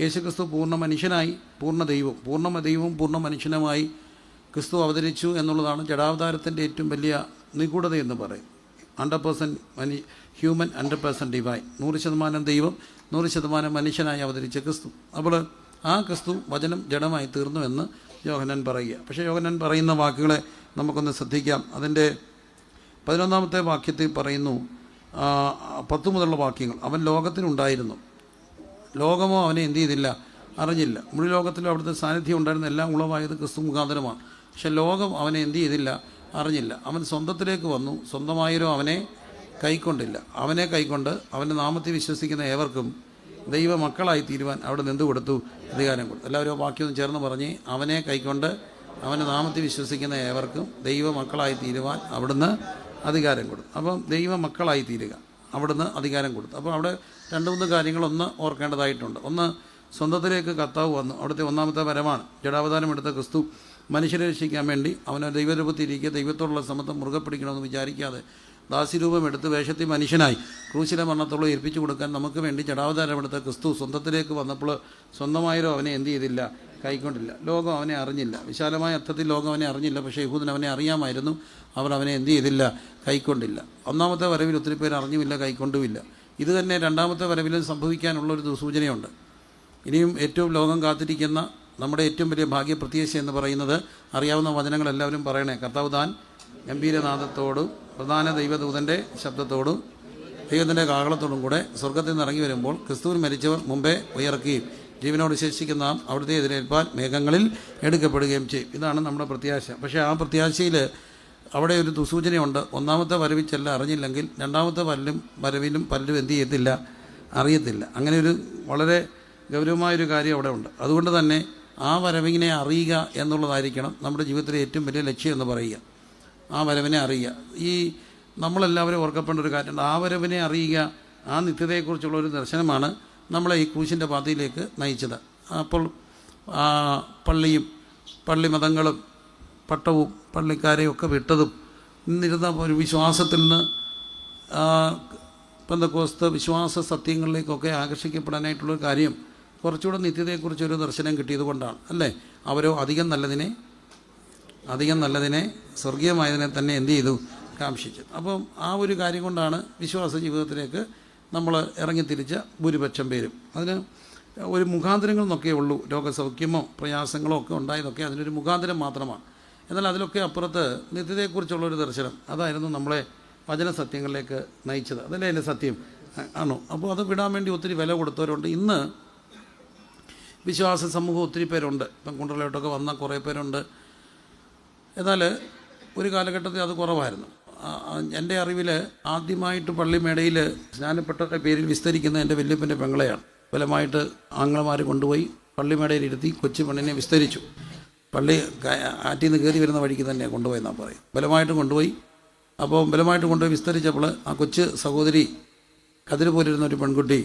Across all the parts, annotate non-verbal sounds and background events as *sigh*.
യേശുക്രിസ്തു പൂർണ മനുഷ്യനായി പൂർണ ദൈവം പൂർണ ദൈവവും പൂർണ മനുഷ്യനുമായി ക്രിസ്തു അവതരിച്ചു എന്നുള്ളതാണ് ജഡാവതാരത്തിന്റെ ഏറ്റവും വലിയ നിഗൂഢത എന്ന് പറയും. ഹൺഡ്രഡ് പേഴ്സന്റ് മനു ഹ്യൂമൻ ഹൺഡ്രഡ് പേഴ്സന്റ് ഡിവൈൻ നൂറ് ശതമാനം ദൈവം നൂറ് ശതമാനം മനുഷ്യനായി അവതരിച്ച ക്രിസ്തു. അപ്പോൾ ആ ക്രിസ്തു വചനം ജഡമായി തീർന്നു എന്ന് യോഹനൻ പറയുക. പക്ഷേ യോഹനൻ പറയുന്ന വാക്കുകളെ നമുക്കൊന്ന് ശ്രദ്ധിക്കാം. അതിന്റെ പതിനൊന്നാമത്തെ വാക്യത്തിൽ പറയുന്നു പത്ത് മുതലുള്ള വാക്യങ്ങൾ. അവൻ ലോകത്തിനുണ്ടായിരുന്നു. ലോകമോ അവനെ എന്ത് ചെയ്തില്ല? അറിഞ്ഞില്ല. മുഴു ലോകത്തിലും അവിടുത്തെ സാന്നിധ്യം ഉണ്ടായിരുന്ന എല്ലാം ഉളവായത് ക്രിസ്തു മുഖാന്തരമാണ്. പക്ഷെ ലോകം അവനെ എന്ത് ചെയ്തില്ല? അറിഞ്ഞില്ല. അവൻ സ്വന്തത്തിലേക്ക് വന്നു. സ്വന്തമായവരും അവനെ കൈക്കൊണ്ടില്ല. അവനെ കൈക്കൊണ്ട് അവന്റെ നാമത്തിൽ വിശ്വസിക്കുന്ന ഏവർക്കും ദൈവ മക്കളായി തീരുവാൻ അവിടെ നിന്ന് കൊടുത്തു അധികാരം കൊടുത്തു. എല്ലാവരും ആ വാക്യം ഒന്ന് ചേർന്ന് പറഞ്ഞ് അവനെ കൈക്കൊണ്ട് അവന്റെ നാമത്തിൽ വിശ്വസിക്കുന്ന ഏവർക്കും ദൈവ മക്കളായി തീരുവാൻ അവിടുന്ന് അധികാരം കൊടുത്തു. അപ്പം ദൈവ മക്കളായി തീരുക. അവിടുന്ന് അധികാരം കൊടുത്തു. അപ്പോൾ അവിടെ രണ്ട് മൂന്ന് കാര്യങ്ങളൊന്ന് ഓർക്കേണ്ടതായിട്ടുണ്ട്. ഒന്ന് സ്വന്തത്തിലേക്ക് കർത്താവ് വന്നു. അവിടുത്തെ ഒന്നാമത്തെ വരമാണ്. ജഡാവതാരം എടുത്ത ക്രിസ്തു മനുഷ്യരെ രക്ഷിക്കാൻ വേണ്ടി അവനെ ദൈവരൂപത്തിരിക്കുക ദൈവത്തോടുള്ള സമത്വം മുറുകെ പിടിക്കണമെന്ന് വിചാരിക്കാതെ ദാസിരൂപം എടുത്ത് വേഷത്തിൽ മനുഷ്യനായി ക്രൂശിലെ മരണത്തോളം ഏൽപ്പിച്ചു കൊടുക്കാൻ നമുക്ക് വേണ്ടി ജഡാവതാരം എടുത്ത ക്രിസ്തു സ്വന്തത്തിലേക്ക് വന്നപ്പോൾ സ്വന്തമായൊരു അവനെ എന്ത് ചെയ്തില്ല കൈക്കൊണ്ടില്ല. ലോകം അവനെ അറിഞ്ഞില്ല. വിശാലമായ അർത്ഥത്തിൽ ലോകം അവനെ അറിഞ്ഞില്ല. പക്ഷേ യഹൂദൻ അവനെ അറിയാമായിരുന്നു. അവർ അവനെ എന്ത് ചെയ്തില്ല? കൈക്കൊണ്ടില്ല. ഒന്നാമത്തെ വരവിൽ ഒത്തിരി പേര് അറിഞ്ഞുമില്ല കൈക്കൊണ്ടുമില്ല. ഇത് തന്നെ രണ്ടാമത്തെ വരവിലും സംഭവിക്കാനുള്ളൊരു സൂചനയുണ്ട്. ഇനിയും ഏറ്റവും ലോകം കാത്തിരിക്കുന്ന നമ്മുടെ ഏറ്റവും വലിയ ഭാഗ്യ എന്ന് പറയുന്നത് അറിയാവുന്ന വചനങ്ങൾ എല്ലാവരും പറയണേ. കർത്താവ് താൻ ഗംഭീരനാഥത്തോടും പ്രധാന ദൈവദൂതന്റെ ശബ്ദത്തോടും ദൈവത്തിന്റെ കാകളത്തോടും കൂടെ സ്വർഗത്തിൽ നിന്ന് ഇറങ്ങി വരുമ്പോൾ ക്രിസ്തുവിൽ മരിച്ചവർ മുമ്പേ ഉയർക്കുകയും ജീവനോട് ശേഷിക്കുന്ന നാം അവിടുത്തെ എതിരേൽപ്പാൻ മേഘങ്ങളിൽ എടുക്കപ്പെടുകയും ചെയ്യും. ഇതാണ് നമ്മുടെ പ്രത്യാശ. പക്ഷേ ആ പ്രത്യാശയിൽ അവിടെ ഒരു ദുസൂചനയുണ്ട്. ഒന്നാമത്തെ വരവിൽ അറിഞ്ഞില്ലെങ്കിൽ രണ്ടാമത്തെ വല്ലും വരവിലും പലരും എന്ത് ചെയ്യത്തില്ല അറിയത്തില്ല. അങ്ങനെ ഒരു വളരെ ഗൗരവമായൊരു കാര്യം അവിടെ ഉണ്ട്. അതുകൊണ്ട് തന്നെ ആ വരവിനെ അറിയുക എന്നുള്ളതായിരിക്കണം നമ്മുടെ ജീവിതത്തിലെ ഏറ്റവും വലിയ ലക്ഷ്യം എന്ന് പറയുക. ആ വരവിനെ അറിയുക. ഈ നമ്മളെല്ലാവരും ഓർക്കപ്പെടേണ്ട ഒരു കാര്യമുണ്ട്. ആ വരവിനെ അറിയുക ആ നിത്യതയെക്കുറിച്ചുള്ള ഒരു ദർശനമാണ് നമ്മളെ ഈ ക്രൂശിന്റെ പാതയിലേക്ക് നയിച്ചത്. അപ്പോൾ പള്ളിയും പള്ളി മതങ്ങളും പട്ടവും പള്ളിക്കാരെയും ഒക്കെ വിട്ടതും ഇന്നിരുന്ന ഒരു വിശ്വാസത്തിൽ നിന്ന് പന്തക്കോസ്ത വിശ്വാസ സത്യങ്ങളിലേക്കൊക്കെ ആകർഷിക്കപ്പെടാനായിട്ടുള്ളൊരു കാര്യം കുറച്ചുകൂടെ നിത്യതയെക്കുറിച്ചൊരു ദർശനം കിട്ടിയത് കൊണ്ടാണ്. അല്ലേ? അവരോ അധികം നല്ലതിനെ അധികം നല്ലതിനെ സ്വർഗീയമായതിനെ തന്നെ എന്ത് ചെയ്തു? കാംക്ഷിച്ചു. അപ്പം ആ ഒരു കാര്യം കൊണ്ടാണ് വിശ്വാസ ജീവിതത്തിലേക്ക് നമ്മൾ ഇറങ്ങിത്തിരിച്ച ഭൂരിപക്ഷം പേരും. അതിന് ഒരു മുഖാന്തരങ്ങൾ എന്നൊക്കെ ഉള്ളൂ. രോഗസൗഖ്യമോ പ്രയാസങ്ങളോ ഒക്കെ ഉണ്ടായതൊക്കെ അതിനൊരു മുഖാന്തരം മാത്രമാണ്. എന്നാൽ അതിലൊക്കെ അപ്പുറത്ത് നിത്യതയെക്കുറിച്ചുള്ളൊരു ദർശനം. അതായിരുന്നു നമ്മളെ വചന സത്യങ്ങളിലേക്ക് നയിച്ചത്. അതല്ലേ അതിന്റെ സത്യം? ആണോ? അപ്പോൾ അത് വിടാൻ വേണ്ടി ഒത്തിരി വില കൊടുത്തവരുണ്ട്. ഇന്ന് വിശ്വാസ സമൂഹം ഒത്തിരി പേരുണ്ട്. ഇപ്പം കുണ്ടറിലോട്ടൊക്കെ വന്ന കുറേ പേരുണ്ട്. എന്നാൽ ഒരു കാലഘട്ടത്തിൽ അത് കുറവായിരുന്നു. എന്റെ അറിവിൽ ആദ്യമായിട്ട് പള്ളിമേടയിൽ സ്നാനപ്പെട്ടവരുടെ പേരിൽ വിസ്തരിക്കുന്ന എന്റെ വല്യപ്പന്റെ പെങ്ങളെയാണ്. ഫലമായിട്ട് ആങ്ങളമാർ കൊണ്ടുപോയി പള്ളിമേടയിൽ ഇരുത്തി കൊച്ചു പെണ്ണിനെ വിസ്തരിച്ചു. പള്ളി ആറ്റിൽ നിന്ന് കയറി വരുന്ന വഴിക്ക് തന്നെ കൊണ്ടുപോയെന്നാണ് പറയും ബലമായിട്ട് കൊണ്ടുപോയി. അപ്പോൾ ബലമായിട്ട് കൊണ്ടുപോയി വിസ്തരിച്ചപ്പോൾ ആ കൊച്ചു സഹോദരി കതിര് പോലിരുന്ന ഒരു പെൺകുട്ടി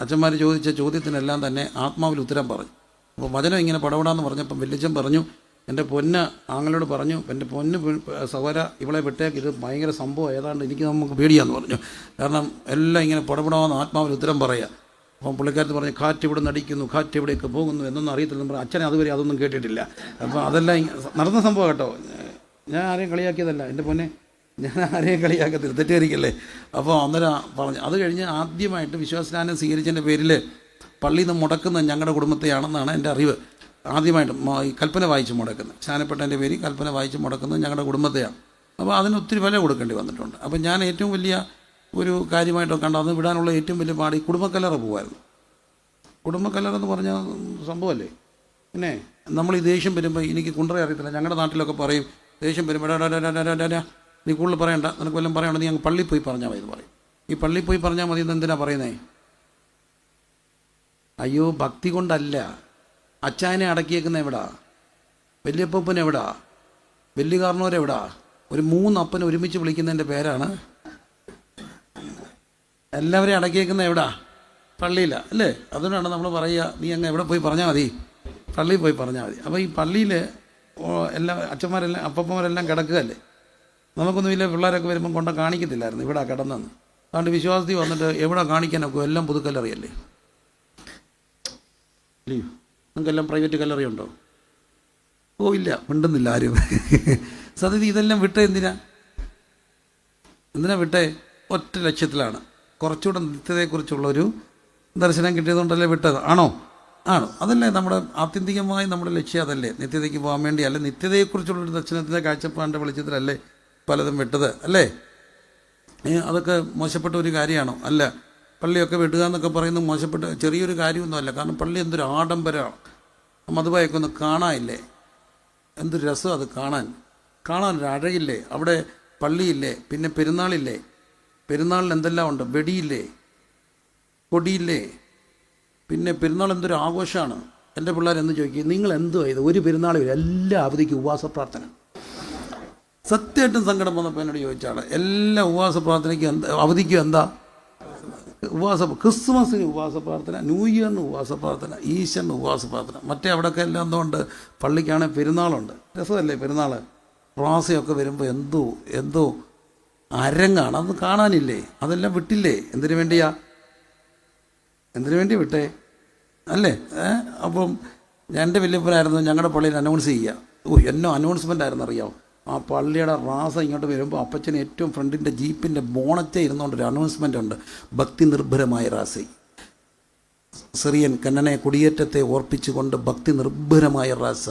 അച്ഛന്മാർ ചോദിച്ച ചോദ്യത്തിനെല്ലാം തന്നെ ആത്മാവിൽ ഉത്തരം പറഞ്ഞു. അപ്പോൾ വചനം ഇങ്ങനെ പടപടാന്ന് പറഞ്ഞപ്പം വല്യച്ഛൻ പറഞ്ഞു എന്റെ പൊന്ന് ആങ്ങളോട് പറഞ്ഞു എന്റെ പൊന്ന് സഹോര ഇവളെ വിട്ടേക്ക് ഇത് ഭയങ്കര സംഭവം. ഏതാണ്ട് എനിക്ക് നമുക്ക് പേടിയാന്ന് പറഞ്ഞു. കാരണം എല്ലാം ഇങ്ങനെ പടപടാന്ന് ആത്മാവിൽ ഉത്തരം പറയുക അപ്പം പുള്ളിക്കാരത്ത് പറഞ്ഞു കാറ്റ് ഇവിടെ നടിക്കുന്നു കാറ്റ് ഇവിടേക്ക് പോകുന്നു എന്നൊന്നും അറിയത്തില്ലെന്ന് പറഞ്ഞു. അച്ഛനെ അതുവരെ അതൊന്നും കേട്ടിട്ടില്ല. അപ്പോൾ അതെല്ലാം നടന്ന സംഭവം കേട്ടോ. ഞാൻ ആരെയും കളിയാക്കിയതല്ല. എന്റെ പൊന്നെ ഞാൻ ആരെയും കളിയാക്കത്തില്ല. തെറ്റിദ്ധരിക്കല്ലേ? അപ്പോൾ അന്നേരം പറഞ്ഞു. അത് കഴിഞ്ഞ് ആദ്യമായിട്ട് വിശ്വാസനാനം സ്വീകരിച്ചതിന്റെ പേരിൽ പള്ളിയിൽ നിന്ന് മുടക്കുന്ന ഞങ്ങളുടെ കുടുംബത്തെയാണെന്നാണ് എന്റെ അറിവ്. ആദ്യമായിട്ട് ഈ കൽപ്പന വായിച്ച് മുടക്കുന്നത്. സ്നാനപ്പെട്ടതിന്റെ പേര് കൽപ്പന വായിച്ച് മുടക്കുന്നത് ഞങ്ങളുടെ കുടുംബത്തെയാണ്. അപ്പോൾ അതിന് ഒത്തിരി വില കൊടുക്കേണ്ടി വന്നിട്ടുണ്ട്. അപ്പോൾ ഞാൻ ഏറ്റവും വലിയ ഒരു കാര്യമായിട്ടൊക്കെ കണ്ടു അത് വിടാനുള്ള ഏറ്റവും വലിയ പാട് ഈ പോകുമായിരുന്നു കുടുംബക്കല്ലറ എന്ന് പറഞ്ഞ സംഭവമല്ലേ പിന്നെ നമ്മൾ ഈ ദേഷ്യം വരുമ്പോൾ എനിക്ക് കുണ്ടറ അറിയത്തില്ല. ഞങ്ങളുടെ നാട്ടിലൊക്കെ പറയും ദേഷ്യം വരുമ്പോൾ "ഡാ, ഡാ, ഡാ, ഡാ, ഡാ, ഡാ, ഡാ, നീ കൂടുതൽ പറയണ്ട. നിനക്ക് വല്ലതും പറയണ്ട നീ അങ്ങ് പള്ളിയിൽ പോയി പറഞ്ഞാൽ മതി എന്ന് പറയും. ഈ പള്ളിയിൽ പോയി പറഞ്ഞാൽ മതി എന്ന് എന്തിനാണ് പറയുന്നത് അയ്യോ ഭക്തി കൊണ്ടല്ല. അച്ചായനെ അടക്കിയേക്കുന്ന എവിടാ? വല്യപ്പൻ എവിടാ? വലിയ കാരണവരെവിടാ ഒരു മൂന്നപ്പനെ ഒരുമിച്ച് വിളിക്കുന്നതിന്റെ പേരാണ്. എല്ലാവരെയും അടക്കിയേക്കുന്ന എവിടാ? പള്ളിയില്ല അല്ലേ? അതുകൊണ്ടാണ് നമ്മൾ പറയുക നീ അങ്ങ് എവിടെ പോയി പറഞ്ഞാൽ മതി? പള്ളിയിൽ പോയി പറഞ്ഞാൽ മതി. അപ്പോൾ ഈ പള്ളിയിൽ എല്ലാ അച്ഛന്മാരെല്ലാം അപ്പന്മാരെല്ലാം കിടക്കുകയല്ലേ? നമുക്കൊന്നും ഇല്ല പിള്ളേരൊക്കെ വരുമ്പം കൊണ്ട കാണിക്കത്തില്ലായിരുന്നു ഇവിടെ കിടന്നെന്ന്. അതുകൊണ്ട് വിശ്വാസത്തിൽ വന്നിട്ട് എവിടെ കാണിക്കാനൊക്കെ എല്ലാം പുതുക്കല്ലറിയല്ലേ ഇല്ലയോ? നിങ്ങൾക്കെല്ലാം പ്രൈവറ്റ് കല്ലറി ഉണ്ടോ? ഓ ഇല്ല. മിണ്ടുന്നില്ല ആരും. സത്യത്തിൽ ഇതെല്ലാം വിട്ടേ എന്തിനാ? എന്തിനാ വിട്ടേ? ഒറ്റ ലക്ഷ്യത്തിലാണ്. കുറച്ചുകൂടെ നിത്യതയെക്കുറിച്ചുള്ളൊരു ദർശനം കിട്ടിയതുകൊണ്ടല്ലേ വിട്ടത്. ആണോ? ആണോ? അതല്ലേ നമ്മുടെ ആത്യന്തികമായി നമ്മുടെ ലക്ഷ്യം അതല്ലേ. നിത്യതയ്ക്ക് പോകാൻ വേണ്ടി അല്ലെ നിത്യതയെക്കുറിച്ചുള്ളൊരു ദർശനത്തിന്റെ കാഴ്ചപ്പാടിന്റെ വെളിച്ചത്തിലല്ലേ പലതും വിട്ടത് അല്ലേ? അതൊക്കെ മോശപ്പെട്ട ഒരു കാര്യമാണോ? അല്ല. പള്ളിയൊക്കെ വിടുക എന്നൊക്കെ പറയുന്നത് മോശപ്പെട്ട ചെറിയൊരു കാര്യമൊന്നുമല്ല. കാരണം പള്ളി എന്തൊരു ആഡംബരമാണ്. മധുവായൊക്കെ ഒന്ന് കാണാനില്ലേ? എന്തൊരു രസം അത് കാണാൻ. കാണാൻ ഒരു അഴകില്ലേ അവിടെ പള്ളിയില്ലേ? പിന്നെ പെരുന്നാളില്ലേ? പെരുന്നാളിന് എന്തെല്ലാം ഉണ്ട്? വെടിയില്ലേ? കൊടിയില്ലേ? പിന്നെ പെരുന്നാൾ എന്തൊരു ആഘോഷമാണ്? എന്റെ പിള്ളേർ എന്ന് ചോദിക്കും നിങ്ങൾ എന്തോ ചെയ്ത് ഒരു പെരുന്നാളും എല്ലാ അവധിക്കും ഉപവാസ പ്രാർത്ഥന. സത്യമായിട്ടും സങ്കടം വന്നപ്പോൾ എന്നോട് ചോദിച്ചാണ് എല്ലാ ഉപവാസ പ്രാർത്ഥനയ്ക്കും എന്താ അവധിക്കും എന്താ? ഉപവാസ ക്രിസ്മസിന് ഉപവാസ പ്രാർത്ഥന ന്യൂ ഇയറിന് ഉപവാസ പ്രാർത്ഥന ഈശ്വരന് ഉപവാസ പ്രാർത്ഥന. മറ്റേ അവിടെയൊക്കെ എല്ലാം എന്തുകൊണ്ട്? പള്ളിക്കാണെങ്കിൽ പെരുന്നാളുണ്ട്. രസമല്ലേ പെരുന്നാൾ പ്രവാസിയൊക്കെ വരുമ്പോൾ എന്തോ എന്തോ അരങ്ങാണ്. അതൊന്നും കാണാനില്ലേ? അതെല്ലാം വിട്ടില്ലേ? എന്തിനു വേണ്ടിയാ? എന്തിനു വേണ്ടി വിട്ടേ? അല്ലേ? അപ്പം എന്റെ വലിയപ്പനായിരുന്നു ഞങ്ങളുടെ പള്ളിയിൽ അനൗൺസ് ചെയ്യുക ഓ എന്നോ അനൗൺസ്മെന്റ് ആയിരുന്നു അറിയാമോ ആ പള്ളിയുടെ റാസ ഇങ്ങോട്ട് വരുമ്പോൾ അപ്പച്ചൻ ഏറ്റവും ഫ്രണ്ടിന്റെ ജീപ്പിന്റെ ബോണറ്റേ ഇരുന്നുകൊണ്ട് ഒരു അനൗൺസ്മെന്റ് ഉണ്ട്. ഭക്തി നിർഭരമായ റാസി. സിറിയൻ കണ്ണനെ കുടിയേറ്റത്തെ ഓർപ്പിച്ചുകൊണ്ട് ഭക്തി നിർഭരമായ റാസ.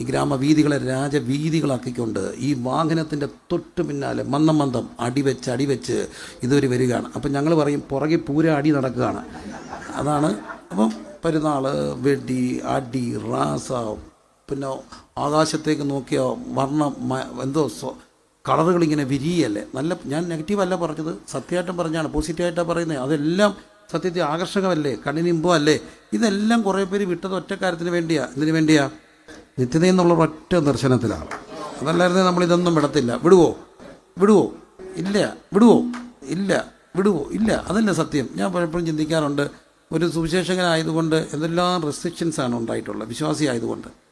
ഈ ഗ്രാമവീതികളെ രാജവീതികളാക്കിക്കൊണ്ട് ഈ വാഹനത്തിന്റെ തൊട്ട് പിന്നാലെ മന്ദം മന്ദം അടിവെച്ച് അടിവെച്ച് ഇതുവരെ വരികയാണ്. അപ്പം ഞങ്ങൾ പറയും പുറകെ പൂര അടി നടക്കുകയാണ്. അതാണ്. അപ്പം പെരുന്നാൾ വെടി അടി റാസ പിന്നെ ആകാശത്തേക്ക് നോക്കിയ വർണം എന്തോ കളറുകൾ ഇങ്ങനെ വിരിയല്ലേ? നല്ല ഞാൻ നെഗറ്റീവ് അല്ല പറഞ്ഞത്. സത്യമായിട്ടും പറഞ്ഞാണ്. പോസിറ്റീവായിട്ടാണ് പറയുന്നത്. അതെല്ലാം സത്യത്തെ ആകർഷകമല്ലേ? കണ്ണിനിമ്പോ അല്ലേ ഇതെല്ലാം കുറേ പേര് വിട്ടത് ഒറ്റ കാര്യത്തിന് വേണ്ടിയാ. എന്തിനു വേണ്ടിയാ? നിത്യത എന്നുള്ള ഒറ്റ ദർശനത്തിലാണ്. അതല്ലായിരുന്നേ നമ്മൾ ഇതൊന്നും വിടത്തില്ല. വിടുവോ? വിടുവോ? ഇല്ല. വിടുവോ? ഇല്ല. വിടുവോ? ഇല്ല. അതല്ല സത്യം. ഞാൻ പലപ്പോഴും ചിന്തിക്കാറുണ്ട്. ഒരു സുവിശേഷകനായതുകൊണ്ട് എന്തെല്ലാം റെസ്ട്രിക്ഷൻസാണ് ഉണ്ടായിട്ടുള്ളത്? വിശ്വാസി ആയതുകൊണ്ട്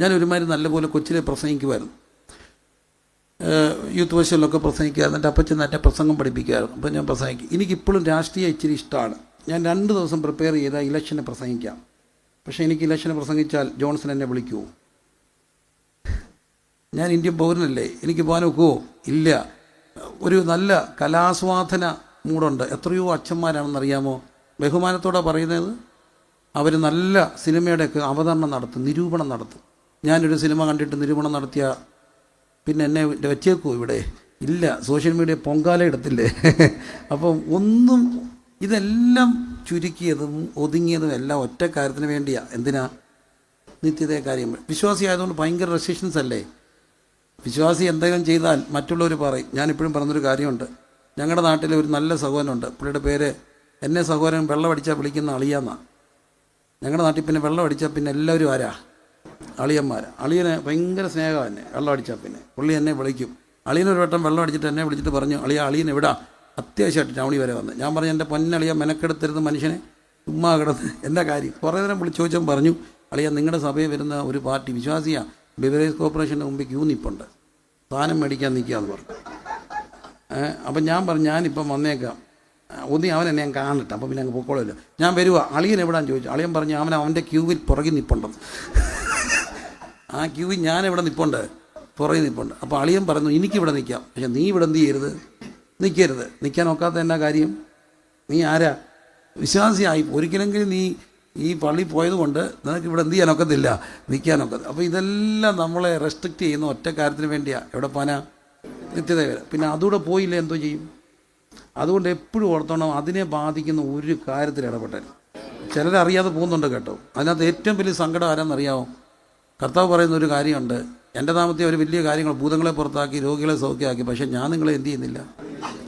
ഞാൻ ഒരുമാതിരി നല്ലപോലെ കൊച്ചിലെ പ്രസംഗിക്കുമായിരുന്നു. യൂത്ത് വശങ്ങളിലൊക്കെ പ്രസംഗിക്കുമായിരുന്നു എന്റെ അപ്പച്ചൻ എന്റെ പ്രസംഗം പഠിപ്പിക്കുമായിരുന്നു. അപ്പം ഞാൻ പ്രസംഗിക്കും. എനിക്കിപ്പോഴും രാഷ്ട്രീയം ഇച്ചിരി ഇഷ്ടമാണ്. ഞാൻ രണ്ട് ദിവസം പ്രിപ്പയർ ചെയ്ത ഇലക്ഷനെ പ്രസംഗിക്കാം. പക്ഷേ എനിക്ക് ഇലക്ഷനെ പ്രസംഗിച്ചാൽ ജോൺസൺ എന്നെ വിളിക്കുമോ ഞാൻ ഇന്ത്യൻ പൗരനല്ലേ? എനിക്ക് പോകാൻ ഒക്കുമോ ഇല്ല. ഒരു നല്ല കലാസ്വാദന മൂടുണ്ട്. എത്രയോ അച്ഛന്മാരാണെന്നറിയാമോ? ബഹുമാനത്തോടെ പറയുന്നത്. അവർ നല്ല സിനിമയുടെയൊക്കെ അവതരണം നടത്തും നിരൂപണം നടത്തും. ഞാനൊരു സിനിമ കണ്ടിട്ട് നിരൂപണം നടത്തിയ പിന്നെ എന്നെ വെച്ചേക്കൂ ഇവിടെ. ഇല്ല സോഷ്യൽ മീഡിയ പൊങ്കാല ഇടത്തില്ലേ? *laughs* അപ്പം ഒന്നും ഇതെല്ലാം ചുരുക്കിയതും ഒതുങ്ങിയതും എല്ലാം ഒറ്റ കാര്യത്തിന് വേണ്ടിയാ. എന്തിനാ? നിത്യതയെ കാര്യം. വിശ്വാസി ആയതുകൊണ്ട് ഭയങ്കര റെസ്ട്രിക്ഷൻസ് അല്ലേ? വിശ്വാസി എന്തെങ്കിലും ചെയ്താൽ മറ്റുള്ളവർ പറയും. ഞാനിപ്പോഴും പറഞ്ഞൊരു കാര്യമുണ്ട്. ഞങ്ങളുടെ നാട്ടിലെ ഒരു നല്ല സഹോദരനുണ്ട്. പുള്ളിയുടെ പേര് എന്നെ സഹോദരൻ വെള്ളമടിച്ചാൽ വിളിക്കുന്ന അളിയാന്നാണ് ഞങ്ങളുടെ നാട്ടിൽ പിന്നെ വെള്ളം അടിച്ചാൽ പിന്നെ എല്ലാവരും ആരാ? അളിയന്മാർ അളിയനെ ഭയങ്കര സ്നേഹമാണ് തന്നെ വെള്ളം അടിച്ചാൽ പിന്നെ. പുള്ളി എന്നെ വിളിക്കും. അളിയനൊരു വട്ടം വെള്ളം അടിച്ചിട്ട് എന്നെ വിളിച്ചിട്ട് പറഞ്ഞു അളിയ അളിയൻ എവിടാ അത്യാവശ്യമായിട്ട് ടൗണി വരെ വന്ന്. ഞാൻ പറഞ്ഞു എന്റെ പൊന്നളിയ മെനക്കെടുത്തരുന്ന മനുഷ്യനെ. ചുമ്മാ കിടന്ന്. എന്താ കാര്യം? കുറേ നേരം വിളിച്ചു ചോദിച്ചാൽ പറഞ്ഞു അളിയ നിങ്ങളുടെ സഭയിൽ വരുന്ന ഒരു പാർട്ടി വിശ്വാസിയാ. ബിവറേജ് കോർപ്പറേഷന്റെ മുമ്പിൽ ക്യൂ നിപ്പുണ്ട്. സാധനം മേടിക്കാൻ നിൽക്കാന്ന് പറഞ്ഞു. ഏഹ് അപ്പം ഞാൻ പറഞ്ഞു ഞാനിപ്പം വന്നേക്കാം. ഒന്നി അവൻ എന്നെ ഞാൻ കാണട്ടെ. അപ്പം പിന്നെ അങ്ങ് പൊക്കോളല്ലോ. ഞാൻ വരുവാ. അളിയൻ എവിടാന്ന് ചോദിച്ചു. അളിയൻ പറഞ്ഞു അവൻ അവന്റെ ക്യൂവിൽ പുറകിൽ നിപ്പുണ്ടെന്ന്. ആ ക്യൂവിൽ ഞാൻ ഇവിടെ നിൽപ്പുണ്ട് പുറകിൽ നിൽപ്പുണ്ട് അപ്പോൾ അളിയൻ പറഞ്ഞു എനിക്കിവിടെ നിൽക്കാം പക്ഷെ നീ ഇവിടെ എന്ത് ചെയ്യരുത്? നിൽക്കരുത് നിൽക്കാൻ ഒക്കാത്ത എന്നാ കാര്യം? നീ ആരാ? വിശ്വാസിയായി. ഒരിക്കലെങ്കിലും നീ ഈ പള്ളി പോയതുകൊണ്ട് നിനക്ക് ഇവിടെ എന്ത് ചെയ്യാനൊക്കത്തില്ല നിൽക്കാനൊക്കത്തില്ല അപ്പോൾ ഇതെല്ലാം നമ്മളെ റെസ്ട്രിക്റ്റ് ചെയ്യുന്ന ഒറ്റ കാര്യത്തിന് വേണ്ടിയാണ് എവിടെ പോനാ നിത്യത വരെ പിന്നെ അതുകൂടെ പോയില്ല എന്തോ ചെയ്യും? അതുകൊണ്ട് എപ്പോഴും ഓർത്തോണം അതിനെ ബാധിക്കുന്ന ഒരു കാര്യത്തിൽ ഇടപെട്ടാൽ ചിലരറിയാതെ പോകുന്നുണ്ട് കേട്ടോ. അതിനകത്ത് ഏറ്റവും വലിയ സങ്കടം ആരാന്നറിയാമോ കർത്താവ് പറയുന്ന ഒരു കാര്യമുണ്ട്. എന്റെ നാമത്തെ ഒരു വലിയ കാര്യങ്ങൾ ഭൂതങ്ങളെ പുറത്താക്കി രോഗികളെ സൗഖ്യമാക്കി പക്ഷേ ഞാൻ നിങ്ങളെ എന്ത് ചെയ്യുന്നില്ല?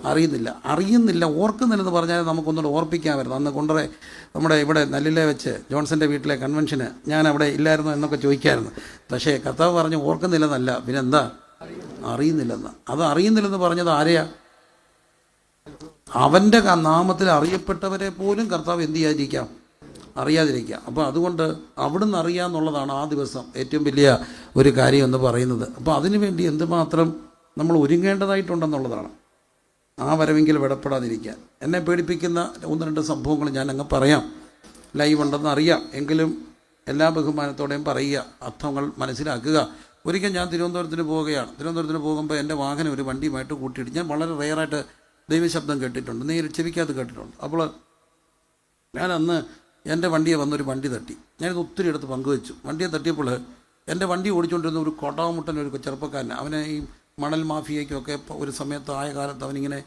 അറിയുന്നില്ല. അറിയുന്നില്ല ഓർക്കുന്നില്ലെന്ന് പറഞ്ഞാൽ നമുക്കൊന്നുകൂടെ ഓർപ്പിക്കാൻ വരുന്നത് അന്ന് കൊണ്ടുവരെ നമ്മുടെ ഇവിടെ നെല്ലിലെ വെച്ച് ജോൺസന്റെ വീട്ടിലെ കൺവെൻഷന് ഞാൻ അവിടെ ഇല്ലായിരുന്നു എന്നൊക്കെ ചോദിക്കായിരുന്നു. പക്ഷേ കർത്താവ് പറഞ്ഞു ഓർക്കുന്നില്ലെന്നല്ല. പിന്നെ എന്താ? അറിയുന്നില്ലെന്ന്. അത് അറിയുന്നില്ലെന്ന് പറഞ്ഞത് ആരെയാ? അവന്റെ നാമത്തിൽ അറിയപ്പെട്ടവരെ പോലും കർത്താവ് എന്ത് ചെയ്യാതിരിക്കാം? അറിയാതിരിക്കുക. അപ്പോൾ അതുകൊണ്ട് അവിടുന്ന് അറിയാമെന്നുള്ളതാണ് ആ ദിവസം ഏറ്റവും വലിയ ഒരു കാര്യം എന്ന് പറയുന്നത്. അപ്പോൾ അതിനുവേണ്ടി എന്തുമാത്രം നമ്മൾ ഒരുങ്ങേണ്ടതായിട്ടുണ്ടെന്നുള്ളതാണ്. ആ വരവെങ്കിൽ വിടപ്പെടാതിരിക്കുക. എന്നെ പേടിപ്പിക്കുന്ന ഒന്ന് രണ്ട് സംഭവങ്ങൾ ഞാൻ അങ്ങ് പറയാം. ലൈവ് ഉണ്ടെന്ന് അറിയാം. എങ്കിലും എല്ലാ ബഹുമാനത്തോടെയും പറയുക അർത്ഥങ്ങൾ മനസ്സിലാക്കുക. ഒരിക്കൽ ഞാൻ തിരുവനന്തപുരത്തിന് പോവുകയാണ്. തിരുവനന്തപുരത്തിന് പോകുമ്പോൾ എന്റെ വാഹനം ഒരു വണ്ടിയുമായിട്ട് കൂട്ടിയിട്ട് ഞാൻ വളരെ റെയറായിട്ട് ദൈവശബ്ദം കേട്ടിട്ടുണ്ട്. നേരിട്ട് ചെവിക്കകത്ത് കേട്ടിട്ടുണ്ട്. അപ്പോൾ ഞാൻ അന്ന് എന്റെ വണ്ടിയെ വന്നൊരു വണ്ടി തട്ടി. ഞാനിത് ഒത്തിരി എടുത്ത് പങ്കുവെച്ചു. വണ്ടിയെ തട്ടിയപ്പോൾ എന്റെ വണ്ടി ഓടിച്ചുകൊണ്ടിരുന്ന ഒരു കോട്ടാമുട്ടൻ ഒരു ചെറുപ്പക്കാരൻ അവനെ ഈ മണൽ മാഫിയയ്ക്കൊക്കെ ഒരു സമയത്ത് ആയ കാലത്ത് അവനിങ്ങനെ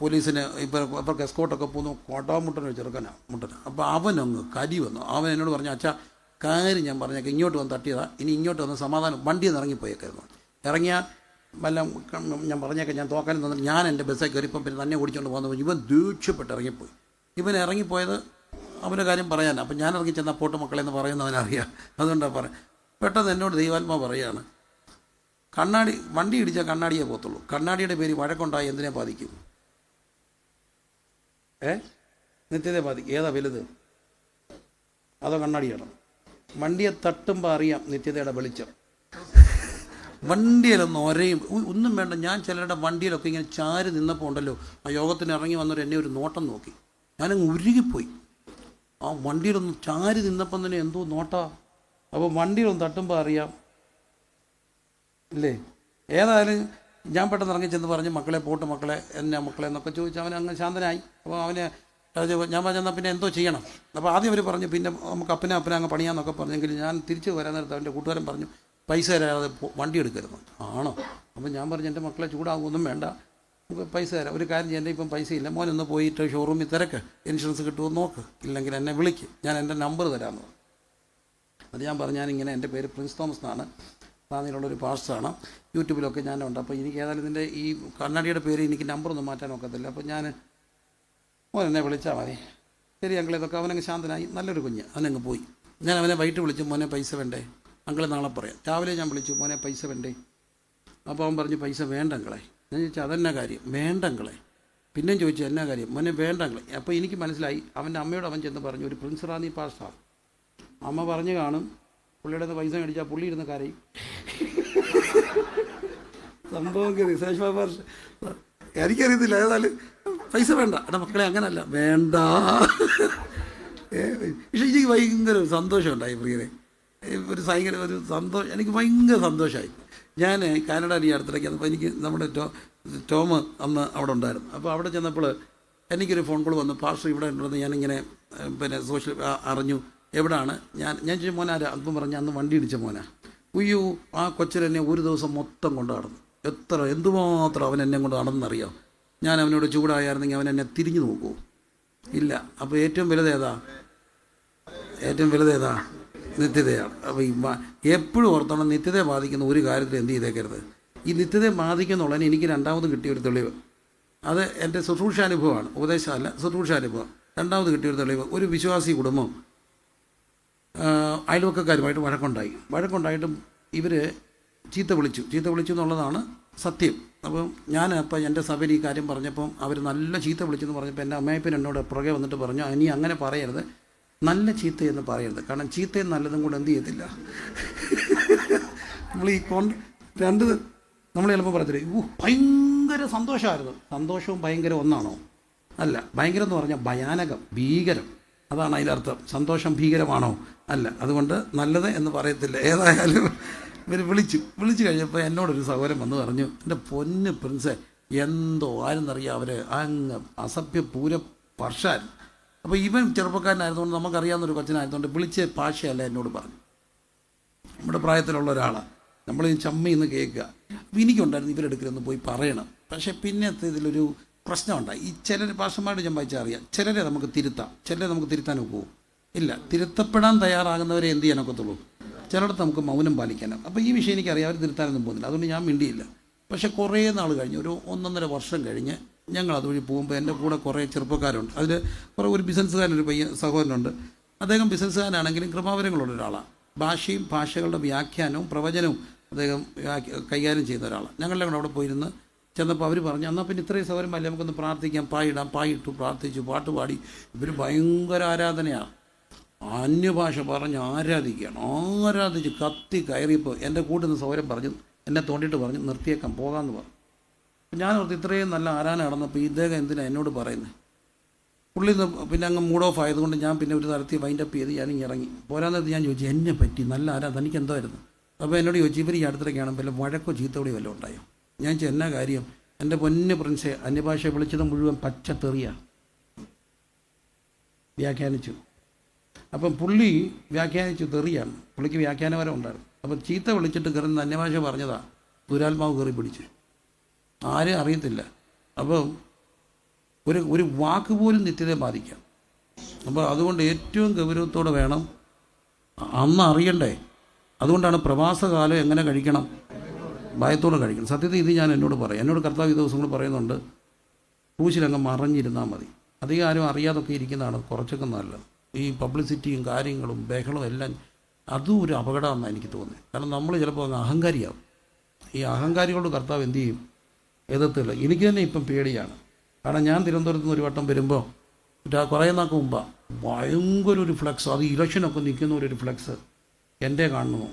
പോലീസിന് ഇപ്പോൾ ഇവർക്ക് എസ്കോട്ടൊക്കെ പോകുന്നു കൊടാമുട്ടൻ ഒരു ചെറുക്കനാണ് മുട്ടൻ അപ്പോൾ അവനങ്ങ് കരി വന്നു. അവൻ എന്നോട് പറഞ്ഞു അച്ഛാ കാര്യം ഞാൻ പറഞ്ഞേക്കാം. ഇങ്ങോട്ട് വന്ന് തട്ടിയതാ. ഇനി ഇങ്ങോട്ട് വന്ന് സമാധാനം വണ്ടിയിൽ നിന്ന് ഇറങ്ങിപ്പോയേക്കായിരുന്നു. ഇറങ്ങിയാൽ വല്ല ഞാൻ പറഞ്ഞേക്കാം ഞാൻ തോക്കാനും തന്നിട്ട് ഞാൻ എന്റെ ബസ്സിൽ കയറിപ്പം പിന്നെ തന്നെ ഓടിച്ചുകൊണ്ട് പോകുന്ന ഇവൻ ദേഷ്യപ്പെട്ട് ഇറങ്ങിപ്പോയി. ഇവൻ ഇറങ്ങിപ്പോയത് അവന്റെ കാര്യം പറയാൻ. അപ്പം ഞാൻ ഇറങ്ങി ചെന്ന പോട്ട് മക്കളെ എന്ന് പറയുന്നവനറിയാം അതുകൊണ്ടാണ് പറയാം പെട്ടെന്ന് എന്നോട് ദൈവാത്മാ പറയാണ് കണ്ണാടി വണ്ടി ഇടിച്ചാൽ കണ്ണാടിയേ പോത്തുള്ളൂ കണ്ണാടിയുടെ പേര് വഴക്കുണ്ടായി എന്തിനെ ബാധിക്കും? ഏ? നിത്യത്തെ ബാധിക്കും. ഏതാ വലുത്? അതോ കണ്ണാടിയാണോ? വണ്ടിയെ തട്ടുമ്പോൾ അറിയാം നിത്യതയുടെ വെളിച്ചം. വണ്ടിയിലൊന്ന് ഒരയും ഒന്നും വേണ്ട. ഞാൻ ചിലരുടെ വണ്ടിയിലൊക്കെ ഇങ്ങനെ ചാരി നിന്നപ്പോൾ ഉണ്ടല്ലോ ആ യോഗത്തിന് ഇറങ്ങി വന്നവർ എന്നെ ഒരു നോട്ടം നോക്കി. ഞാനങ്ങ് ഉരുകിപ്പോയി. ആ വണ്ടിയിലൊന്ന് ചാരി നിന്നപ്പം തന്നെ എന്തോ നോട്ടാ. അപ്പോൾ വണ്ടിയിലൊന്ന് തട്ടുമ്പോൾ അറിയാം. ഇല്ലേ? ഏതായാലും ഞാൻ പെട്ടെന്ന് ഇറങ്ങി ചെന്ന് പറഞ്ഞ് മക്കളെ പോട്ട് മക്കളെ എന്നാ മക്കളെ എന്നൊക്കെ ചോദിച്ചു അവൻ അങ്ങ് ശാന്തനായി. അപ്പോൾ അവന് ഞാൻ പറഞ്ഞാൽ പിന്നെ എന്തോ ചെയ്യണം. അപ്പോൾ ആദ്യം അവർ പറഞ്ഞു പിന്നെ നമുക്ക് അപ്പനെ അപ്പനെ അങ്ങ് പണിയാന്നൊക്കെ പറഞ്ഞെങ്കിൽ ഞാൻ തിരിച്ച് വരാൻ നേരത്ത് അവന്റെ കൂട്ടുകാരൻ പറഞ്ഞു പൈസ തരാതെ വണ്ടി എടുക്കരുത്. ആണോ? അപ്പം ഞാൻ പറഞ്ഞു എന്റെ മക്കളെ ചൂടാകുമൊന്നും വേണ്ട. പൈസ തരാം. ഒരു കാര്യം എന്റെ ഇപ്പം പൈസ ഇല്ല. മോനൊന്ന് പോയിട്ട് ഷോറൂമിൽ തിരക്ക്. ഇൻഷുറൻസ് കിട്ടുമോ നോക്ക്. ഇല്ലെങ്കിൽ എന്നെ വിളിക്ക്. ഞാൻ എന്റെ നമ്പർ തരാമെന്ന് അത് ഞാൻ പറഞ്ഞു ഞാനിങ്ങനെ എന്റെ പേര് പ്രിൻസ് തോമസ് എന്നാണ്. റാന്നിയിലുള്ളൊരു പാസ്റ്ററാണ് യൂട്യൂബിലൊക്കെ ഞാനുണ്ട്. അപ്പോൾ എനിക്ക് ഏതായാലും ഇതിന്റെ ഈ കണ്ണാടിയുടെ പേര് എനിക്ക് നമ്പറൊന്നും മാറ്റാൻ ഒക്കത്തില്ല. അപ്പോൾ ഞാൻ മോൻ എന്നെ വിളിച്ചാൽ മതി. ശരി അങ്കിൾ ഇതൊക്കെ അവനങ്ങ് ശാന്തനായി. നല്ലൊരു കുഞ്ഞ്. അവനങ്ങ് പോയി. ഞാൻ അവനെ വൈകിട്ട് വിളിച്ചു മോനെ പൈസ വേണ്ടേ? അങ്കിൾ നാളെ പറയാം. രാവിലെ ഞാൻ വിളിച്ചു മോനെ പൈസ വേണ്ടേ? അപ്പോൾ അവൻ പറഞ്ഞു പൈസ വേണ്ട അങ്കിളെ. ഞാൻ ചോദിച്ചു അതെന്നാ കാര്യം? വേണ്ടങ്ങളെ. പിന്നെയും ചോദിച്ചു എന്നാ കാര്യം? മോനെ വേണ്ടങ്ങളെ. അപ്പോൾ എനിക്ക് മനസ്സിലായി അവന്റെ അമ്മയോട് അവൻ ചെന്ന് പറഞ്ഞു ഒരു പ്രിൻസ് റാന്നി പാസ്റ്റാണ് അമ്മ പറഞ്ഞു കാണും പുള്ളിയുടെ പൈസ മേടിച്ചാൽ പുള്ളി ഇരുന്ന് കരയും. സംഭവം കയറി സേഷ്മ പാർഷ എനിക്കറിയത്തില്ല ഏതായാലും പൈസ വേണ്ട. എടാ മക്കളെ അങ്ങനല്ല. വേണ്ട. പക്ഷേ എനിക്ക് ഭയങ്കര സന്തോഷമുണ്ടായി പ്രിയരെ ഒരു ഭയങ്കര ഒരു സന്തോഷം എനിക്ക് ഭയങ്കര സന്തോഷമായി. ഞാൻ കാനഡ ഈ അടുത്തിടയ്ക്ക് അപ്പോൾ എനിക്ക് നമ്മുടെ ടോ ടോമ് അന്ന് അവിടെ ഉണ്ടായിരുന്നു. അപ്പോൾ അവിടെ ചെന്നപ്പോൾ എനിക്കൊരു ഫോൺ കോൾ വന്നു. പാസ്റ്റർ ഇവിടെ ഉണ്ടെന്ന് ഞാനിങ്ങനെ പിന്നെ സോഷ്യൽ അറിഞ്ഞു. എവിടാണ്? ഞാൻ ഞാൻ ചോദിച്ചു മോനാ അല്പം പറഞ്ഞു അന്ന് വണ്ടി ഇടിച്ച മോനാ. ഉയ്യോ ആ കൊച്ചിലെന്നെ ഒരു ദിവസം മൊത്തം കൊണ്ട് നടന്നു. എത്ര എന്തുമാത്രം അവൻ എന്നെ കൊണ്ട് നടന്നറിയാം ഞാൻ അവനോട് ചൂടായിരുന്നെങ്കിൽ അവൻ എന്നെ തിരിഞ്ഞു നോക്കൂ ഇല്ല. അപ്പോൾ ഏറ്റവും വലുത് ഏതാ? ഏറ്റവും വലുത് ഏതാ? നിത്യതയാണ് അപ്പോൾ ഈ എപ്പോഴും ഓർത്തോണം നിത്യതയെ ബാധിക്കുന്ന ഒരു കാര്യത്തിൽ എന്ത് ചെയ്തേക്കരുത്? ഈ നിത്യതയെ ബാധിക്കുന്നുള്ളതിന് എനിക്ക് രണ്ടാമത് കിട്ടിയ ഒരു തെളിവ്. അത് എന്റെ ശുശ്രൂഷാനുഭവമാണ് ഉപദേശമല്ല ശുശ്രൂഷാനുഭവം രണ്ടാമത് കിട്ടിയൊരു തെളിവ് ഒരു വിശ്വാസി കുടുംബം അയൽവക്കക്കാരുമായിട്ട് വഴക്കുണ്ടായി. വഴക്കുണ്ടായിട്ടും ഇവർ ചീത്ത വിളിച്ചു. ചീത്ത വിളിച്ചു എന്നുള്ളതാണ് സത്യം. അപ്പം ഞാൻ അപ്പം എന്റെ സഭയിൽ ഈ കാര്യം പറഞ്ഞപ്പം അവർ നല്ല ചീത്ത വിളിച്ചെന്ന് പറഞ്ഞപ്പോൾ എന്റെ അമ്മയപ്പൻ എന്നോട് പുറകെ വന്നിട്ട് പറഞ്ഞു ഇനി അങ്ങനെ പറയരുത്. നല്ല ചീത്തയെന്ന് പറയരുത്. കാരണം ചീത്തയും നല്ലതും കൂടെ എന്ത് ചെയ്യത്തില്ല. നമ്മൾ ഈ കോൺ രണ്ട് നമ്മൾ ചിലപ്പോൾ പറയത്തില്ലേ ഊ ഭയങ്കര സന്തോഷമായിരുന്നു സന്തോഷവും ഭയങ്കര ഒന്നാണോ? അല്ല ഭയങ്കരം എന്ന് പറഞ്ഞാൽ ഭയാനകം ഭീകരം. അതാണ് അതിലർത്ഥം സന്തോഷം ഭീകരമാണോ? അല്ല അതുകൊണ്ട് നല്ലത് എന്ന് പറയത്തില്ല. ഏതായാലും ഇവർ വിളിച്ചു. വിളിച്ചു കഴിഞ്ഞപ്പോൾ എന്നോടൊരു സഹോദരൻ വന്ന് പറഞ്ഞു എന്റെ പൊന്ന് പ്രിൻസെ എന്തോ ആരെന്നറിയാം അവർ അങ്ങ് അസഭ്യ പൂര പർഷാൻ അപ്പോൾ ഇവൻ ചെറുപ്പക്കാരനായതുകൊണ്ട് നമുക്കറിയാവുന്നൊരു കൊച്ചനായതുകൊണ്ട് വിളിച്ച ഭാഷയല്ല എന്നോട് പറഞ്ഞു. നമ്മുടെ പ്രായത്തിലുള്ള ഒരാളാണ് നമ്മൾ ചമ്മി ഇന്ന് കേൾക്കുക. അപ്പോൾ എനിക്കുണ്ടായിരുന്നു ഇവരെടുക്കലൊന്ന് പോയി പറയണം. പക്ഷേ പിന്നത്തെ ഇതിലൊരു പ്രശ്നമുണ്ടായി. ഈ ചിലർ ഭാഷമായിട്ട് ഞാൻ അറിയാം. ചിലരെ നമുക്ക് തിരുത്താം. ചിലരെ നമുക്ക് തിരുത്താൻ പോകും ഇല്ല തിരുത്തപ്പെടാൻ തയ്യാറാകുന്നവരെ എന്ത് ചെയ്യാൻ ഒക്കത്തുള്ളൂ? ചിലയിടത്ത് നമുക്ക് മൗനം പാലിക്കാനും. അപ്പോൾ ഈ വിഷയം എനിക്കറിയാം. അവർ തിരുത്താനൊന്നും പോകുന്നില്ല. അതുകൊണ്ട് ഞാൻ മിണ്ടിയില്ല. പക്ഷേ കുറേ നാൾ കഴിഞ്ഞ് ഒരു ഒന്നൊന്നര വർഷം കഴിഞ്ഞ് ഞങ്ങൾ അതുവഴി പോകുമ്പോൾ എന്റെ കൂടെ കുറേ ചെറുപ്പക്കാരുണ്ട്. അതിൽ കുറേ ഒരു ബിസിനസ്സുകാരനൊരു പയ്യൻ സഹോദരനുണ്ട്. അദ്ദേഹം ബിസിനസ്സുകാരനാണെങ്കിലും കൃപാവരങ്ങളുള്ള ഒരാളാണ്. ഭാഷയും ഭാഷകളുടെ വ്യാഖ്യാനവും പ്രവചനവും അദ്ദേഹം കൈകാര്യം ചെയ്യുന്ന ഒരാളാണ്. ഞങ്ങളുടെ കൂടെ അവിടെ പോയിരുന്ന് ചെന്നപ്പോൾ അവർ പറഞ്ഞു എന്നാൽ പിന്നെ ഇത്രയും സൗകര്യമല്ലേ നമുക്കൊന്ന് പ്രാർത്ഥിക്കാം. പായിടാം പായിട്ടു പ്രാർത്ഥിച്ചു പാട്ട് പാടി. ഇവർ ഭയങ്കര ആരാധനയാണ് അന്യഭാഷ പറഞ്ഞ് ആരാധിക്കുകയാണ്. ആരാധിച്ച് കത്തി കയറിയപ്പോൾ എന്റെ കൂട്ടുന്ന സൗകര്യം പറഞ്ഞു എന്നെ തോണ്ടിയിട്ട് പറഞ്ഞു നിർത്തിയേക്കാം പോകാമെന്ന് പറഞ്ഞു. ഞാൻ ഓർത്ത് ഇത്രയും നല്ല ആരാധന നടന്നപ്പോൾ ഇദ്ദേഹം എന്തിനാണ് എന്നോട് പറയുന്നത് പുള്ളി പിന്നെ അങ്ങ് മൂഡ് ഓഫ് ആയതുകൊണ്ട് ഞാൻ പിന്നെ ഒരു തരത്തിൽ വൈൻഡ് അപ്പ് ചെയ്ത് ഞാൻ ഇറങ്ങി. പോരാന്നേരത്ത് ഞാൻ ചോദിച്ചു എന്നെ പറ്റി നല്ല ആരാ തനിക്ക് എന്തായിരുന്നു അപ്പോൾ എന്നോട് ചോദിച്ചു ഇവർ ഈ അടുത്തിടയ്ക്കാണ് വല്ല വഴക്കോ ചീത്തവിളി വല്ലതും ഉണ്ടായോ? ഞാൻ ചോദിച്ചു എന്നാ കാര്യം? എന്റെ പൊന്ന് പ്രിൻസെ അന്യഭാഷ വിളിച്ചത് മുഴുവൻ പച്ച പച്ചത്തെറിയാണ് വ്യാഖ്യാനിച്ചു. അപ്പം പുള്ളി വ്യാഖ്യാനിച്ചു തെറിയാണ്. പുള്ളിക്ക് വ്യാഖ്യാനപരം ഉണ്ടായിരുന്നു. അപ്പം ചീത്ത വിളിച്ചിട്ട് കയറുന്ന അന്യഭാഷ പറഞ്ഞതാണ് ദുരാത്മാവ് കയറി പിടിച്ച്. ആരും അറിയത്തില്ല. അപ്പം ഒരു ഒരു വാക്ക് പോലും നിത്യതയെ ബാധിക്കാം. അപ്പോൾ അതുകൊണ്ട് ഏറ്റവും ഗൗരവത്തോടെ വേണം അന്ന് അറിയണ്ടേ. അതുകൊണ്ടാണ് പ്രവാസകാലം എങ്ങനെ കഴിക്കണം? ഭയത്തോടെ കഴിക്കണം. സത്യത്തിൽ ഇത് ഞാൻ എന്നോട് പറയും. എന്നോട് കർത്താവ് ഈ ദിവസങ്ങൾ പറയുന്നുണ്ട് ക്രൂശിലങ്ങ് മറഞ്ഞിരുന്നാൽ മതി. അധികം ആരും അറിയാതൊക്കെ ഇരിക്കുന്നതാണ് കുറച്ചൊക്കെ നല്ലത്. ഈ പബ്ലിസിറ്റിയും കാര്യങ്ങളും ബഹളവും എല്ലാം അതും ഒരു അപകടമാണെന്നാണ് എനിക്ക് തോന്നുന്നത്. കാരണം നമ്മൾ ചിലപ്പോൾ അങ്ങ് അഹങ്കാരിയാവും. ഈ അഹങ്കാരികളോട് കർത്താവ് എന്ത് ചെയ്യും? എതിർത്തില്ല. എനിക്ക് തന്നെ ഇപ്പം പേടിയാണ്. കാരണം ഞാൻ തിരുവനന്തപുരത്ത് നിന്ന് ഒരു വട്ടം വരുമ്പോൾ കുറേ നാൾക്ക് മുമ്പാണ് ഭയങ്കര ഒരു ഫ്ലെക്സ് അത് ഇലക്ഷനൊക്കെ നിൽക്കുന്ന ഒരു ഫ്ലെക്സ് എന്റെ കാണുന്നു.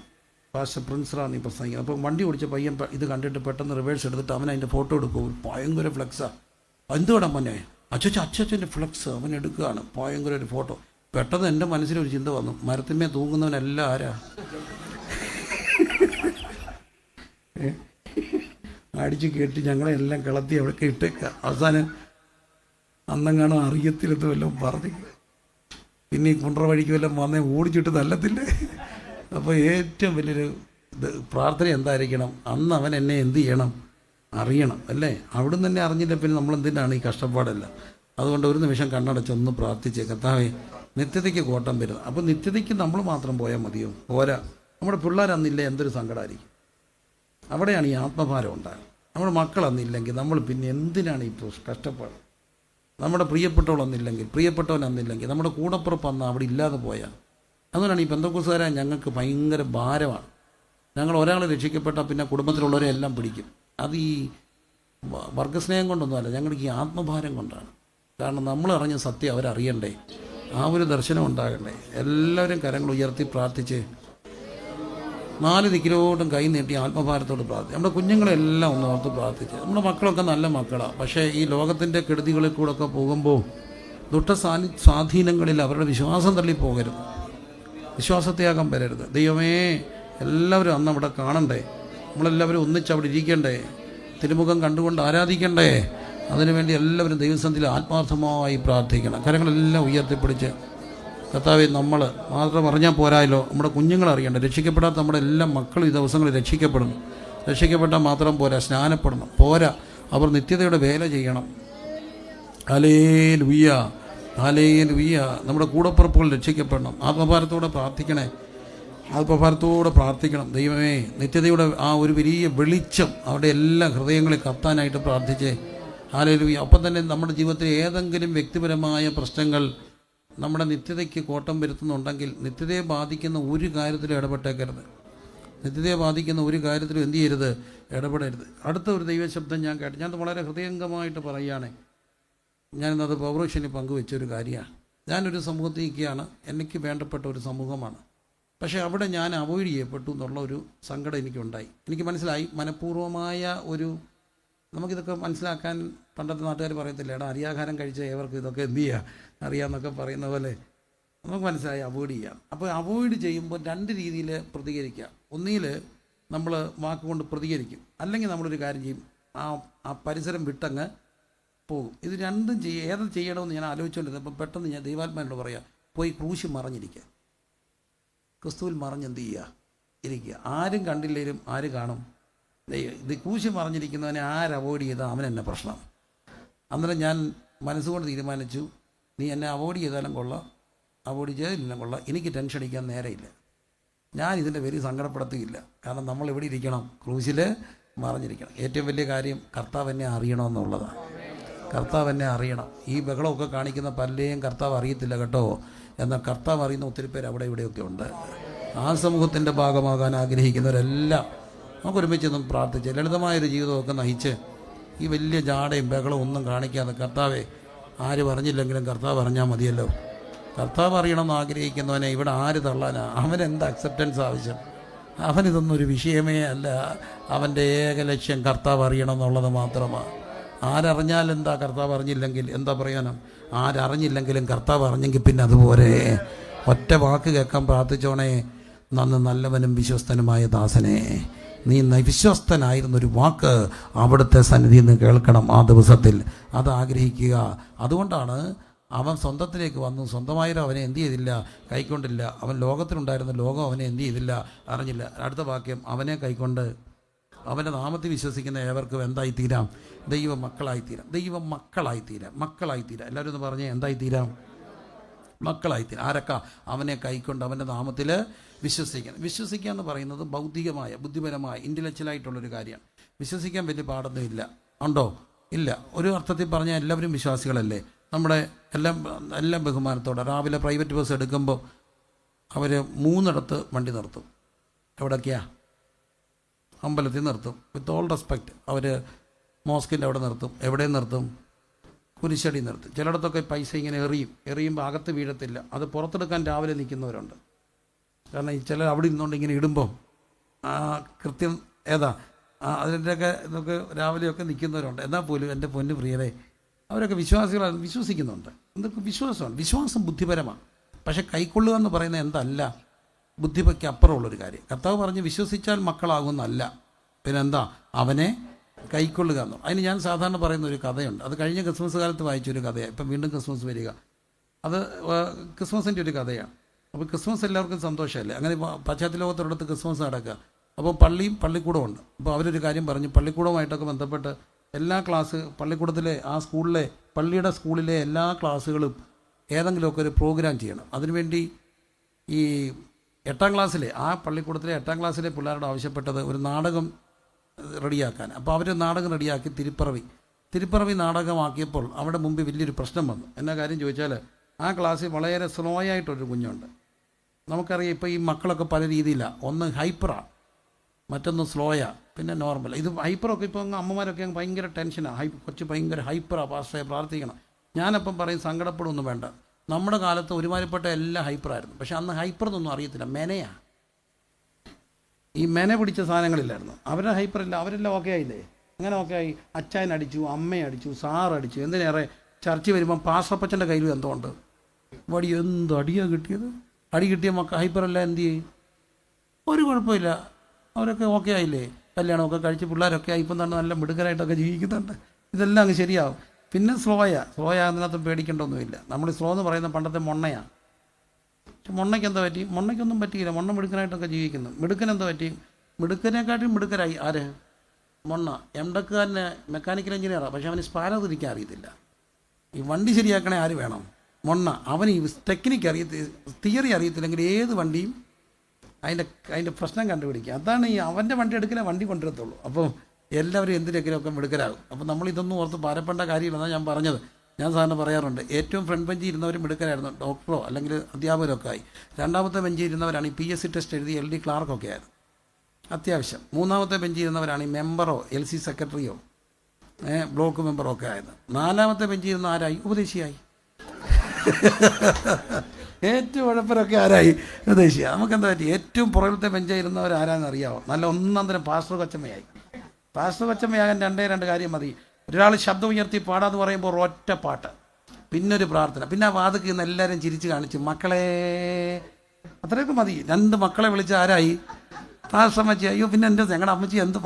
പാസ്റ്റർ പ്രിൻസറാണ് ഈ പ്രസംഗിക്കുന്നത്. അപ്പോൾ വണ്ടി ഓടിച്ച പയ്യൻ ഇത് കണ്ടിട്ട് പെട്ടെന്ന് റിവേഴ്സ് എടുത്തിട്ട് അവൻ അതിന്റെ ഫോട്ടോ എടുക്കും. ഭയങ്കര ഫ്ലെക്സാണ് എന്തുവിടാൻ മോനെ? അച്ഛച്ച അച്ഛച്ചന്റെ ഫ്ലക്സ് അവൻ എടുക്കുകയാണ്. ഭയങ്കര ഒരു ഫോട്ടോ പെട്ടെന്ന് എന്റെ മനസ്സിലൊരു ചിന്ത വന്നു. മരത്തിന്മേ തൂങ്ങുന്നവനെല്ലാം ആരാ? അടിച്ച് ഞങ്ങളെ എല്ലാം കിളത്തി അവിടെ ഇട്ടേക്ക. അവസാനം അന്നങ്ങാണ് അറിയത്തില്ലെന്ന് വല്ലതും പറഞ്ഞു. പിന്നെ ഈ കുണ്ട്ര വഴിക്ക് വല്ലതും വന്നേ ഓടിച്ചിട്ട് തല്ലത്തില്ലേ. അപ്പോൾ ഏറ്റവും വലിയൊരു ഇത് പ്രാർത്ഥന എന്തായിരിക്കണം? അന്ന് അവൻ എന്നെ എന്ത് ചെയ്യണം? അറിയണം അല്ലേ? അവിടുന്ന് തന്നെ അറിഞ്ഞില്ല പിന്നെ നമ്മൾ എന്തിനാണ് ഈ കഷ്ടപ്പാടല്ല? അതുകൊണ്ട് ഒരു നിമിഷം കണ്ണടച്ചൊന്ന് പ്രാർത്ഥിച്ച് കർത്താവെ നിത്യതയ്ക്ക് കോട്ടം വരുന്നത് അപ്പോൾ നിത്യതയ്ക്ക് നമ്മൾ മാത്രം പോയാൽ മതിയോ? പോരാ. നമ്മുടെ പിള്ളേരന്നില്ല എന്തൊരു സങ്കടമായിരിക്കും അവിടെയാണ് ഈ ആത്മഭാരം ഉണ്ടാകുന്നത് നമ്മുടെ മക്കളന്നില്ലെങ്കിൽ നമ്മൾ പിന്നെ എന്തിനാണ് ഈ കഷ്ടപ്പാട്. നമ്മുടെ പ്രിയപ്പെട്ടവളൊന്നില്ലെങ്കിൽ പ്രിയപ്പെട്ടവൻ അന്നില്ലെങ്കിൽ നമ്മുടെ കൂടപ്പുറപ്പ് അന്ന് അവിടെ ഇല്ലാതെ പോയാൽ അതുകൊണ്ടാണ് ഈ ബന്ധക്കുസാര ഞങ്ങൾക്ക് ഭയങ്കര ഭാരമാണ്. ഞങ്ങൾ ഒരാൾ രക്ഷിക്കപ്പെട്ടാൽ പിന്നെ കുടുംബത്തിലുള്ളവരെ എല്ലാം പിടിക്കും. അത് ഈ വർഗസ്നേഹം കൊണ്ടൊന്നുമല്ല ഞങ്ങൾക്ക് ഈ ആത്മഭാരം കൊണ്ടാണ്. കാരണം നമ്മൾ അറിഞ്ഞ സത്യം അവരറിയണ്ടേ. ആ ഒരു ദർശനം ഉണ്ടാകണ്ടേ. എല്ലാവരും കരങ്ങൾ ഉയർത്തി പ്രാർത്ഥിച്ച് നാല് ദിക്കിലോട്ടും കൈ നീട്ടി ആത്മഭാരത്തോട് പ്രാർത്ഥിച്ചു. നമ്മുടെ കുഞ്ഞുങ്ങളെല്ലാം ഒന്ന് ഓർത്ത് പ്രാർത്ഥിച്ച്. നമ്മുടെ മക്കളൊക്കെ നല്ല മക്കളാണ് പക്ഷേ ഈ ലോകത്തിന്റെ കെടുതികളിൽ കൂടെ ഒക്കെ പോകുമ്പോൾ ദുഷ്ട സ്വാധീനങ്ങളിൽ അവരുടെ വിശ്വാസം തള്ളി പോകരുത്. വിശ്വാസത്യാഗം വരരുത്. ദൈവമേ എല്ലാവരും അന്ന് അവിടെ കാണണ്ടേ? നമ്മളെല്ലാവരും ഒന്നിച്ച് അവിടെ ഇരിക്കണ്ടേ? തിരുമുഖം കണ്ടുകൊണ്ട് ആരാധിക്കണ്ടേ? അതിനുവേണ്ടി എല്ലാവരും ദൈവസന്ധിയിൽ ആത്മാർത്ഥമായി പ്രാർത്ഥിക്കണം. കരങ്ങളെല്ലാം ഉയർത്തിപ്പിടിച്ച് കർത്താവെ നമ്മൾ മാത്രം അറിഞ്ഞാൽ പോരായല്ലോ. നമ്മുടെ കുഞ്ഞുങ്ങൾ അറിയണ്ട. രക്ഷിക്കപ്പെടാത്ത നമ്മുടെ എല്ലാ മക്കളും ഈ ദിവസങ്ങളിൽ രക്ഷിക്കപ്പെടുന്നു രക്ഷിക്കപ്പെട്ടാൽ മാത്രം പോരാ സ്നാനപ്പെടണം. പോരാ. അവർ നിത്യതയുടെ വേല ചെയ്യണം. ഹലേ ലുയ്യ ഹലേ ലുയ്യ നമ്മുടെ കൂടപ്പുറപ്പുകൾ രക്ഷിക്കപ്പെടണം. ആത്മഭാരത്തോടെ പ്രാർത്ഥിക്കണേ. ആത്മഭാരത്തോടെ പ്രാർത്ഥിക്കണം. ദൈവമേ നിത്യതയുടെ ആ ഒരു വലിയ വെളിച്ചം അവരുടെ എല്ലാ ഹൃദയങ്ങളിൽ കത്താനായിട്ട് പ്രാർത്ഥിച്ചേ. ഹാലേ ലുയ്യ അപ്പം തന്നെ നമ്മുടെ ജീവിതത്തിൽ ഏതെങ്കിലും വ്യക്തിപരമായ പ്രശ്നങ്ങൾ നമ്മുടെ നിത്യതയ്ക്ക് കോട്ടം വരുത്തുന്നുണ്ടെങ്കിൽ നിത്യതയെ ബാധിക്കുന്ന ഒരു കാര്യത്തിലും ഇടപെട്ടേക്കരുത്. നിത്യതയെ ബാധിക്കുന്ന ഒരു കാര്യത്തിലും എന്ത് ചെയ്യരുത്? ഇടപെടരുത്. അടുത്ത ഒരു ദൈവശബ്ദം ഞാൻ കേട്ടു. ഞാനത് വളരെ ഹൃദയംഗമായിട്ട് പറയുകയാണ്. ഞാനിന്നത് പൗരോഷന് പങ്കുവെച്ച ഒരു കാര്യമാണ്. ഞാനൊരു സമൂഹത്തിൽ നിൽക്കുകയാണ് എനിക്ക് വേണ്ടപ്പെട്ട ഒരു സമൂഹമാണ്. പക്ഷേ അവിടെ ഞാൻ അവോയ്ഡ് ചെയ്യപ്പെട്ടു എന്നുള്ള ഒരു സങ്കടം എനിക്കുണ്ടായി. എനിക്ക് മനസ്സിലായി മനഃപൂർവമായ ഒരു നമുക്കിതൊക്കെ മനസ്സിലാക്കാൻ പണ്ടത്തെ നാട്ടുകാർ പറയത്തില്ല എടാ അരിയാഹാരം കഴിച്ച ഏവർക്ക് ഇതൊക്കെ എന്ത് ചെയ്യുക അറിയാമെന്നൊക്കെ പറയുന്ന പോലെ നമുക്ക് മനസ്സിലായി അവോയ്ഡ് ചെയ്യാം. അപ്പോൾ അവോയ്ഡ് ചെയ്യുമ്പോൾ രണ്ട് രീതിയിൽ പ്രതികരിക്കാം ഒന്നിൽ നമ്മൾ വാക്കുകൊണ്ട് പ്രതികരിക്കും. അല്ലെങ്കിൽ നമ്മളൊരു കാര്യം ചെയ്യും ആ ആ പരിസരം വിട്ടങ്ങ് പോകും. ഇത് രണ്ടും ചെയ്യ ഏത് ചെയ്യണമെന്ന് ഞാൻ ആലോചിച്ചുകൊണ്ടിരുന്നത് അപ്പം പെട്ടെന്ന് ഞാൻ ദൈവാത്മാനോട് പറയാം പോയി ക്രൂശി മറഞ്ഞിരിക്കുക. ക്രിസ്തുവിൽ എന്ത് ചെയ്യുക ഇരിക്കുക. ആരും കണ്ടില്ലേലും ആര് കാണും? ഇത് കൂശി പറഞ്ഞിരിക്കുന്നവനെ ആര് അവോയ്ഡ് ചെയ്താൽ അവൻ എന്നെ പ്രശ്നം. അന്നേരം ഞാൻ മനസ്സുകൊണ്ട് തീരുമാനിച്ചു നീ എന്നെ അവോയ്ഡ് ചെയ്താലും കൊള്ളാം അവോയ്ഡ് ചെയ്താലും കൊള്ളാം. എനിക്ക് ടെൻഷൻ അടിക്കാൻ നേരെയില്ല. ഞാൻ ഇതിന്റെ പേര് സങ്കടപ്പെടുത്തുകയില്ല. കാരണം നമ്മൾ എവിടെ ഇരിക്കണം? ക്രൂശിൽ മറിഞ്ഞിരിക്കണം. ഏറ്റവും വലിയ കാര്യം കർത്താവ് എന്നെ അറിയണമെന്നുള്ളതാണ്. കർത്താവ് എന്നെ അറിയണം. ഈ ബഹളമൊക്കെ കാണിക്കുന്ന പലരെയും കർത്താവ് അറിയത്തില്ല കേട്ടോ. എന്നാൽ കർത്താവ് അറിയുന്ന ഒത്തിരി പേര് അവിടെ ഇവിടെയൊക്കെ ഉണ്ട്. ആ സമൂഹത്തിന്റെ ഭാഗമാകാൻ ആഗ്രഹിക്കുന്നവരെല്ലാം നമുക്ക് ഒരുമിച്ച് ഒന്നും പ്രാർത്ഥിച്ച് ലളിതമായൊരു ജീവിതമൊക്കെ നയിച്ച് ഈ വലിയ ജാടയും ബഹളവും ഒന്നും കാണിക്കാതെ കർത്താവെ ആര് പറഞ്ഞില്ലെങ്കിലും കർത്താവ് അറിഞ്ഞാൽ മതിയല്ലോ. കർത്താവ് അറിയണമെന്ന് ആഗ്രഹിക്കുന്നവനെ ഇവിടെ ആര് തള്ളാനാ? അവനെന്ത് അക്സെപ്റ്റൻസ് ആവശ്യം? അവനിതൊന്നും ഒരു വിഷയമേ അല്ല. അവന്റെ ഏക ലക്ഷ്യം കർത്താവ് അറിയണം എന്നുള്ളത് മാത്രമാണ് ആരറിഞ്ഞാൽ എന്താ കർത്താവ് അറിഞ്ഞില്ലെങ്കിൽ? എന്താ പറയാനും ആരറിഞ്ഞില്ലെങ്കിലും കർത്താവ് അറിഞ്ഞെങ്കിൽ പിന്നെ അതുപോലെ. ഒറ്റ വാക്ക് കേൾക്കാൻ പ്രാർത്ഥിച്ചോണേ നന്ന് നല്ലവനും വിശ്വസ്തനുമായ ദാസനെ. നീ വിശ്വസ്തനായിരുന്നൊരു വാക്ക് അവിടുത്തെ സന്നിധിയിൽ നിന്ന് കേൾക്കണം ആ ദിവസത്തിൽ. അത് ആഗ്രഹിക്കുക. അതുകൊണ്ടാണ് അവൻ സ്വന്തത്തിലേക്ക് വന്നു. സ്വന്തമായാലും അവനെ എന്ത് ചെയ്തില്ല? കൈക്കൊണ്ടില്ല. അവൻ ലോകത്തിലുണ്ടായിരുന്ന ലോകം അവനെ എന്ത് ചെയ്തില്ല? അറിഞ്ഞില്ല. അടുത്ത വാക്യം അവനെ കൈക്കൊണ്ട് അവന്റെ നാമത്തിൽ വിശ്വസിക്കുന്ന ഏവർക്കും എന്തായിത്തീരാം? ദൈവ മക്കളായിത്തീരാം ദൈവ മക്കളായിത്തീരാം മക്കളായിത്തീരാം. എല്ലാവരും ഒന്ന് പറഞ്ഞേ എന്തായിത്തീരാം? മക്കളായിത്തീരാം. ആരൊക്കെ? അവനെ കൈക്കൊണ്ട് അവന്റെ നാമത്തിൽ വിശ്വസിക്കണം വിശ്വസിക്കുക എന്ന് പറയുന്നത് ബൗദ്ധികമായ ബുദ്ധിപരമായ ഇന്റലക്ച്വലായിട്ടുള്ളൊരു കാര്യമാണ്. വിശ്വസിക്കാൻ വലിയ പാടൊന്നും ഇല്ല. ഉണ്ടോ? ഇല്ല. ഒരു അർത്ഥത്തിൽ പറഞ്ഞാൽ എല്ലാവരും വിശ്വാസികളല്ലേ? നമ്മുടെ എല്ലാം എല്ലാം ബഹുമാനത്തോടെ രാവിലെ പ്രൈവറ്റ് ബസ് എടുക്കുമ്പോൾ അവർ മൂന്നിടത്ത് വണ്ടി നിർത്തും. എവിടൊക്കെയാ? അമ്പലത്തിൽ നിർത്തും. വിത്ത് ഓൾ റെസ്പെക്റ്റ് അവർ മോസ്കിന്റെ അവിടെ നിർത്തും. എവിടെ നിർത്തും? കുരിശടി നിർത്തും. ചിലയിടത്തൊക്കെ പൈസ ഇങ്ങനെ എറിയും. എറിയുമ്പോൾ അകത്ത് വീഴത്തില്ല. അത് പുറത്തെടുക്കാൻ രാവിലെ നിൽക്കുന്നവരുണ്ട്. കാരണം ഈ ചില അവിടെ ഇരുന്നുകൊണ്ട് ഇങ്ങനെ ഇടുമ്പോൾ ആ കൃത്യം ഏതാ അതിന്റെയൊക്കെ ഇതൊക്കെ രാവിലെയൊക്കെ നിൽക്കുന്നവരുണ്ട്. എന്നാൽ പോലും എന്റെ പൊന്നു പ്രിയരെ അവരൊക്കെ വിശ്വാസികളാണ് വിശ്വസിക്കുന്നുണ്ട്. എന്തൊക്കെ വിശ്വാസമാണ്? വിശ്വാസം ബുദ്ധിപരമാണ്. പക്ഷേ കൈക്കൊള്ളുക എന്ന് പറയുന്നത് എന്തല്ല? ബുദ്ധിക്ക് അപ്പുറമുള്ളൊരു കാര്യം. കർത്താവ് പറഞ്ഞ് വിശ്വസിച്ചാൽ മക്കളാകുന്നല്ല. പിന്നെന്താ? അവനെ കൈക്കൊള്ളുക എന്ന് അതിന് ഞാൻ സാധാരണ പറയുന്ന ഒരു കഥയുണ്ട്. അത് കഴിഞ്ഞ ക്രിസ്മസ് കാലത്ത് വായിച്ചൊരു കഥയാണ്. ഇപ്പം വീണ്ടും ക്രിസ്മസ് വരിക. അത് ക്രിസ്മസിന്റെ ഒരു കഥയാണ്. അപ്പോൾ ക്രിസ്മസ് എല്ലാവർക്കും സന്തോഷമല്ലേ? അങ്ങനെ പാശ്ചാത്യ ലോകത്തൊരിടത്ത് ക്രിസ്മസ് നടക്കുക. അപ്പോൾ പള്ളിയും പള്ളിക്കൂടവും ഉണ്ട് അപ്പോൾ അവരൊരു കാര്യം പറഞ്ഞു പള്ളിക്കൂടവുമായിട്ടൊക്കെ ബന്ധപ്പെട്ട് എല്ലാ ക്ലാസ് പള്ളിക്കൂടത്തിലെ ആ സ്കൂളിലെ പള്ളിയുടെ സ്കൂളിലെ എല്ലാ ക്ലാസ്സുകളും ഏതെങ്കിലുമൊക്കെ ഒരു പ്രോഗ്രാം ചെയ്യണം. അതിനുവേണ്ടി ഈ എട്ടാം ക്ലാസ്സിലെ ആ പള്ളിക്കൂടത്തിലെ എട്ടാം ക്ലാസ്സിലെ പിള്ളേരോട് ആവശ്യപ്പെട്ടത് ഒരു നാടകം റെഡിയാക്കാൻ. അപ്പോൾ അവർ നാടകം റെഡിയാക്കി തിരുപ്പിറവി. തിരുപ്പിറവി നാടകമാക്കിയപ്പോൾ അവിടെ മുമ്പ് വലിയൊരു പ്രശ്നം വന്നു. എന്നാ കാര്യം ചോദിച്ചാൽ ആ ക്ലാസ്സിൽ വളരെ സ്ലോ ആയിട്ടൊരു കുഞ്ഞുണ്ട്. നമുക്കറിയാം ഇപ്പോൾ ഈ മക്കളൊക്കെ പല രീതിയിലാണ് ഒന്ന് ഹൈപ്പറാണ് മറ്റൊന്ന് സ്ലോയാണ് പിന്നെ നോർമൽ ഇത് ഹൈപ്പറൊക്കെ ഇപ്പോൾ അങ്ങ് അമ്മമാരൊക്കെ അങ്ങ് ഭയങ്കര ടെൻഷനാണ് ഹൈ കൊച്ചു ഭയങ്കര ഹൈപ്പറാണ് പാസ്റ്റേ പ്രാർത്ഥിക്കണം. ഞാനപ്പം പറയും സങ്കടപ്പെടുമൊന്നും വേണ്ട. നമ്മുടെ കാലത്ത് ഒരുമാതിരിപ്പെട്ട എല്ലാം ഹൈപ്പറായിരുന്നു. പക്ഷെ അന്ന് ഹൈപ്പർ എന്നൊന്നും അറിയത്തില്ല. മെനയാണ് ഈ മെന പിടിച്ച സാധനങ്ങളില്ലായിരുന്നു. അവരുടെ ഹൈപ്പറില്ല. അവരെല്ലാം ഓക്കെ ആയില്ലേ? അങ്ങനെ ഓക്കെ ആയി. അച്ഛൻ അടിച്ചു അമ്മയെ അടിച്ചു സാർ അടിച്ചു. എന്തിനേറെ? ചർച്ച വരുമ്പം പാസ്റ്റപ്പച്ചന്റെ കയ്യിൽ എന്തോ ഉണ്ട്. വടി എന്ത് അടിയാണ് കിട്ടിയത്? അടി കിട്ടിയ മക്ക ഹൈപ്പറെല്ലാം എന്ത് ചെയ്യും? ഒരു കുഴപ്പമില്ല. അവരൊക്കെ ഓക്കെ ആയില്ലേ? കല്യാണമൊക്കെ കഴിച്ച് പിള്ളേരൊക്കെ ആയി. ഇപ്പം തന്നെ നല്ല മിടുക്കരായിട്ടൊക്കെ ജീവിക്കുന്നുണ്ട്. ഇതെല്ലാം അങ്ങ് ശരിയാവും. പിന്നെ സ്ലോയ. സ്ലോയാ അതിനകത്ത് പേടിക്കേണ്ടൊന്നുമില്ല. നമ്മൾ സ്ലോ എന്ന് പറയുന്ന പണ്ടത്തെ മൊണ്ണയാണ് മൊണ്ണയ്ക്ക് എന്താ പറ്റി? മൊണ്ണയ്ക്കൊന്നും പറ്റിയില്ല. മൊണ്ണ മിടുക്കനായിട്ടൊക്കെ ജീവിക്കുന്നു. മിടുക്കൻ എന്താ പറ്റി? മിടുക്കനെക്കാട്ടിയും മിടുക്കരായി. ആര്? മൊണ്ണ. എം ടെക്കുകാരന് മെക്കാനിക്കൽ എഞ്ചിനീയറാണ് പക്ഷെ അവന് സ്പാന തിരിക്കാൻ അറിയത്തില്ല. ഈ വണ്ടി ശരിയാക്കണേ ആര് വേണം? മൊണ്ണ. അവന് ഈ ടെക്നിക്ക് അറിയത്തി തിയറി അറിയത്തില്ലെങ്കിൽ ഏത് വണ്ടിയും അതിന്റെ അതിന്റെ പ്രശ്നം കണ്ടുപിടിക്കുക അതാണ് ഈ അവന്റെ വണ്ടി എടുക്കലേ വണ്ടി കൊണ്ടുവരത്തുള്ളൂ. അപ്പോൾ എല്ലാവരും എന്തിനെങ്കിലുമൊക്കെ മിടുക്കരാകും അപ്പോൾ നമ്മൾ ഇതൊന്നും ഓർത്ത് ഭാരപ്പെടേണ്ട കാര്യമില്ലെന്നാണ് ഞാൻ പറഞ്ഞത്. ഞാൻ സാറിന് പറയാറുണ്ട് ഏറ്റവും ഫ്രണ്ട് ബെഞ്ചിൽ ഇരുന്നവർ മിടുക്കരായിരുന്നു ഡോക്ടറോ അല്ലെങ്കിൽ അധ്യാപകരൊക്കെ ആയി. രണ്ടാമത്തെ ബെഞ്ചിൽ ഇരുന്നവരാണ് ഈ പി എസ് സി ടെസ്റ്റ് എഴുതി എൽ ഡി ക്ലാർക്കൊക്കെ ആയിരുന്നു അത്യാവശ്യം. മൂന്നാമത്തെ ബെഞ്ചിൽ ഇരുന്നവരാണ് ഈ മെമ്പറോ എൽ സി സെക്രട്ടറിയോ ബ്ലോക്ക് മെമ്പറോ ഒക്കെ ആയത്. നാലാമത്തെ ബെഞ്ചിൽ ഇരുന്ന ആരായി? ഉപദേശിയായി. *laughs* ഏറ്റവും ഉഴപ്പരൊക്കെ ആരായി? ഉപദേശിയ നമുക്കെന്താ പറ്റി? ഏറ്റവും പുറകിലത്തെ ബെഞ്ചായിരുന്നവർ ആരാന്ന് അറിയാവോ നല്ല ഒന്നാം തരം പാസ്റ്റർ കൊച്ചമ്മയായി. പാസ്റ്റർ കൊച്ചമ്മയാകാൻ രണ്ടേ രണ്ട് കാര്യം മതി. ഒരാൾ ശബ്ദം ഉയർത്തി പാടാന്ന് പറയുമ്പോൾ ഒറ്റ പാട്ട്. പിന്നെ ഒരു പ്രാർത്ഥന. പിന്നെ ആ വാതിക്ക് നിന്ന് എല്ലാവരും ചിരിച്ച് കാണിച്ച് മക്കളെ. അത്രയൊക്കെ മതി. രണ്ട് മക്കളെ വിളിച്ച് ആരായി? പാസ്റ്റർ സമയത്ത് അയ്യോ പിന്നെ എന്റെ ഞങ്ങളുടെ അമ്മച്ചി എന്ത്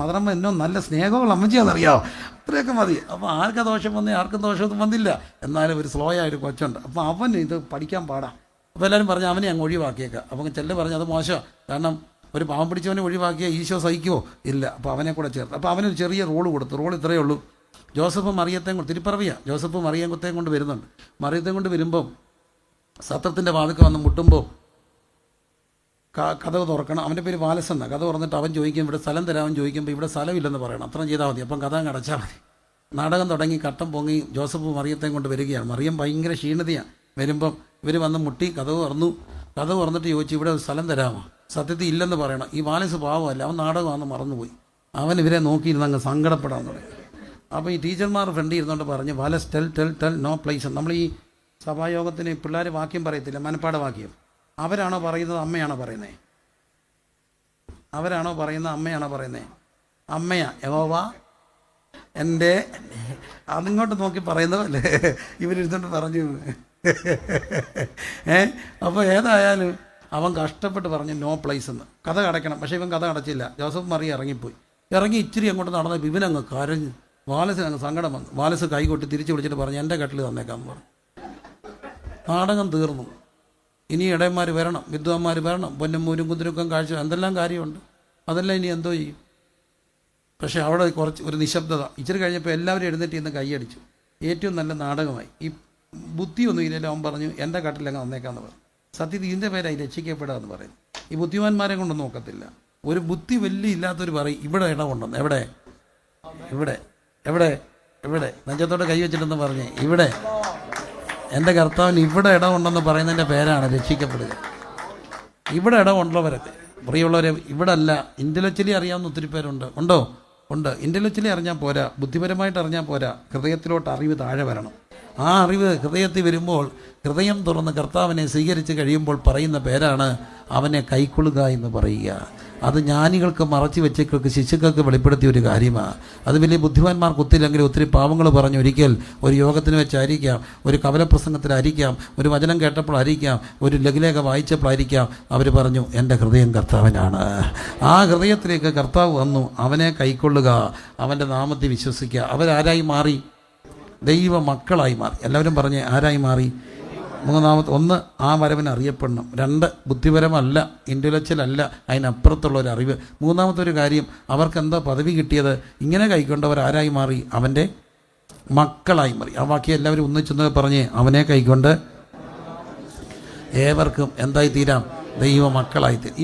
മദറമ്മ എന്നോ നല്ല സ്നേഹമുള്ള അമ്മച്ചിയാണെന്നറിയാമോ അത്രയൊക്കെ മതി. അപ്പോൾ ആർക്ക് ദോഷം വന്നേ? ആർക്കും ദോഷമൊന്നും വന്നില്ല. എന്നാലും ഒരു സ്ലോ ആയൊരു കൊച്ചുണ്ട്. അപ്പോൾ അവൻ ഇത് പഠിക്കാൻ പാടാം. അപ്പോൾ എല്ലാവരും പറഞ്ഞു അവനെ അങ്ങ് ഒഴിവാക്കിയേക്കാം. അപ്പം ചെല്ല് പറഞ്ഞു അത് മോശമാണ് കാരണം ഒരു പാവം പിടിച്ചവനെ ഒഴിവാക്കിയ ഈശോ സഹിക്കുമോ ഇല്ല. അപ്പോൾ അവനെ കൂടെ ചേർത്ത്. അപ്പോൾ അവനൊരു ചെറിയ റോൾ കൊടുത്തു. റോൾ ഇത്രയേ ഉള്ളൂ. ജോസഫ് മറിയത്തെയും കൊണ്ട് തിരുപ്പറവിയാ. ജോസഫ് മറിയം കുത്തേയും കൊണ്ട് വരുന്നുണ്ട്. മറിയത്തെയും കൊണ്ട് വരുമ്പം സത്രത്തിന്റെ വാതിക്ക് വന്ന് മുട്ടുമ്പോൾ കഥവ് തുറക്കണം. അവന്റെ പേര് വാലസ് എന്നാ കഥ തുറന്നിട്ട് അവൻ ചോദിക്കും ഇവിടെ സ്ഥലം തരാമെന്ന് ചോദിക്കുമ്പോൾ ഇവിടെ സ്ഥലമില്ലെന്ന് പറയണം. അത്രയും ചെയ്താൽ മതി. അപ്പം കഥ അടച്ചാൽ മതി. നാടകം തുടങ്ങി കട്ടം പൊങ്ങി ജോസഫ് മറിയത്തെ കൊണ്ട് വരികയാണ്. മറിയം ഭയങ്കര ക്ഷീണതയാണ് വരുമ്പം ഇവർ വന്ന് മുട്ടി കഥവ് തുറന്നു. കഥ തുറന്നിട്ട് ചോദിച്ചു ഇവിടെ സ്ഥലം തരാമോ? സത്യത്തിൽ ഇല്ലെന്ന് പറയണം. ഈ വാലസ് പാവമല്ല. അവൻ നാടകമാണെന്ന് മറന്നുപോയി. അവൻ ഇവരെ നോക്കിയിരുന്ന് അങ്ങ് സങ്കടപ്പെടാൻ തുടങ്ങി. അപ്പോൾ ഈ ടീച്ചർമാർ ഫ്രണ്ട് ഇരുന്നുകൊണ്ട് പറഞ്ഞു Wallace tell tell tell no place നമ്മൾ ഈ സഭായോഗത്തിന് പിള്ളേർ വാക്യം പറയത്തില്ല. മനപ്പാട വാക്യം അവരാണോ പറയുന്നത് അമ്മയാണോ പറയുന്നത് അവരാണോ പറയുന്നത് അമ്മയാണോ പറയുന്നത് അമ്മയാ യഹോവ എന്റെ അതിങ്ങോട്ട് നോക്കി പറയുന്നതല്ലേ ഇവരിരുന്നോണ്ട് പറഞ്ഞു. ഏ അപ്പോൾ ഏതായാലും അവൻ കഷ്ടപ്പെട്ട് പറഞ്ഞു നോ പ്ലേസ് എന്ന്. കഥ അടയ്ക്കണം പക്ഷേ ഇവൻ കഥ അടച്ചില്ല ജോസഫ് മറി ഇറങ്ങിപ്പോയി. ഇറങ്ങി ഇച്ചിരി അങ്ങോട്ട് നടന്ന ഇവനങ്ങ് കരഞ്ഞ് വാലസിന് അങ്ങ് സങ്കടം വന്നു. വാലസ് കൈകൊട്ടി തിരിച്ചു വിളിച്ചിട്ട് പറഞ്ഞു എന്റെ കട്ടിൽ തന്നേക്കാമെന്ന് പറഞ്ഞു. നാടകം തീർന്നു. ഇനി ഇടയന്മാർ വരണം വിദ്വാന്മാർ വരണം പൊന്നും മൂരും കുതിരക്കം കാഴ്ച എന്തെല്ലാം കാര്യമുണ്ട്? അതെല്ലാം ഇനി എന്തോ ചെയ്യും. പക്ഷേ അവിടെ കുറച്ച് ഒരു നിശബ്ദത. ഇച്ചിരി കഴിഞ്ഞപ്പോൾ എല്ലാവരും എഴുന്നേറ്റ് ഇന്ന് കൈയടിച്ചു. ഏറ്റവും നല്ല നാടകമായി. ഈ ബുദ്ധിയൊന്നും ഇല്ലല്ലോ അവൻ പറഞ്ഞു എന്റെ കട്ടിലങ്ങ് വന്നേക്കാന്ന് പറഞ്ഞു. സത്യത്തിൽ ഇതിന്റെ പേരായി രക്ഷിക്കപ്പെടുക എന്ന് പറയും ഈ ബുദ്ധിമാന്മാരെ കൊണ്ട് നോക്കത്തില്ല. ഒരു ബുദ്ധി വലിയ ഇല്ലാത്തവർ പറയും ഇവിടെ ഇടം കൊണ്ടുവന്ന് എവിടെ? ഇവിടെ. എവിടെ? എവിടെ? നെഞ്ചത്തോടെ കൈ വെച്ചിട്ടെന്ന് പറഞ്ഞേ ഇവിടെ. എന്റെ കർത്താവിന് ഇവിടെ ഇടമുണ്ടെന്ന് പറയുന്നതിന്റെ പേരാണ് രക്ഷിക്കപ്പെടുക. ഇവിടെ ഇടമുള്ളവരൊക്കെ പ്രിയമുള്ളവരെ ഇവിടെ അല്ല ഇന്റലക്ച്വലി അറിയാവുന്ന ഒത്തിരി പേരുണ്ട്. ഉണ്ടോ? ഉണ്ട്. ഇന്റലക്ച്വലി അറിഞ്ഞാൽ പോരാ. ബുദ്ധിപരമായിട്ട് അറിഞ്ഞാൽ പോരാ. ഹൃദയത്തിലോട്ട് അറിവ് താഴെ വരണം. ആ അറിവ് ഹൃദയത്തിൽ വരുമ്പോൾ ഹൃദയം തുറന്ന് കർത്താവിനെ സ്വീകരിച്ച് കഴിയുമ്പോൾ പറയുന്ന പേരാണ് അവനെ കൈക്കൊള്ളുക എന്ന് പറയുക. അത് ജ്ഞാനികൾക്ക് മറച്ചു വെച്ചേക്കൾക്ക് ശിശുക്കൾക്ക് വെളിപ്പെടുത്തിയ ഒരു കാര്യമാണ് അത് വലിയ ബുദ്ധിമാന്മാർക്ക് ഒത്തില്ലെങ്കിൽ ഒത്തിരി പാവങ്ങൾ പറഞ്ഞു ഒരിക്കൽ ഒരു യോഗത്തിന് വെച്ചായിരിക്കാം ഒരു കവലപ്രസംഗത്തിൽ ആയിരിക്കാം ഒരു വചനം കേട്ടപ്പോഴായിരിക്കാം ഒരു ലഘുലേഖ വായിച്ചപ്പോഴായിരിക്കാം അവർ പറഞ്ഞു എന്റെ ഹൃദയം കർത്താവിനാണ്. ആ ഹൃദയത്തിലേക്ക് കർത്താവ് വന്നു അവനെ കൈക്കൊള്ളുക അവന്റെ നാമത്തെ വിശ്വസിക്കുക. അവരാരായി മാറി? ദൈവ മക്കളായി മാറി. എല്ലാവരും പറഞ്ഞ് ആരായി മാറി? മൂന്നാമത്തെ ഒന്ന് ആ വരവിന് അറിയപ്പെടണം. രണ്ട് ബുദ്ധിപരമല്ല ഇന്റലക്ച്വൽ അല്ല അതിനപ്പുറത്തുള്ള ഒരു അറിവ്. മൂന്നാമത്തെ ഒരു കാര്യം അവർക്ക് എന്താ പദവി കിട്ടിയത്? ഇങ്ങനെ കൈക്കൊണ്ടവർ ആരായി മാറി? അവന്റെ മക്കളായി മാറി. ആ ബാക്കി എല്ലാവരും ഒന്നിച്ചെന്ന് പറഞ്ഞ് അവനെ കൈക്കൊണ്ട് ഏവർക്കും എന്തായിത്തീരാം? ദൈവ മക്കളായി തീരും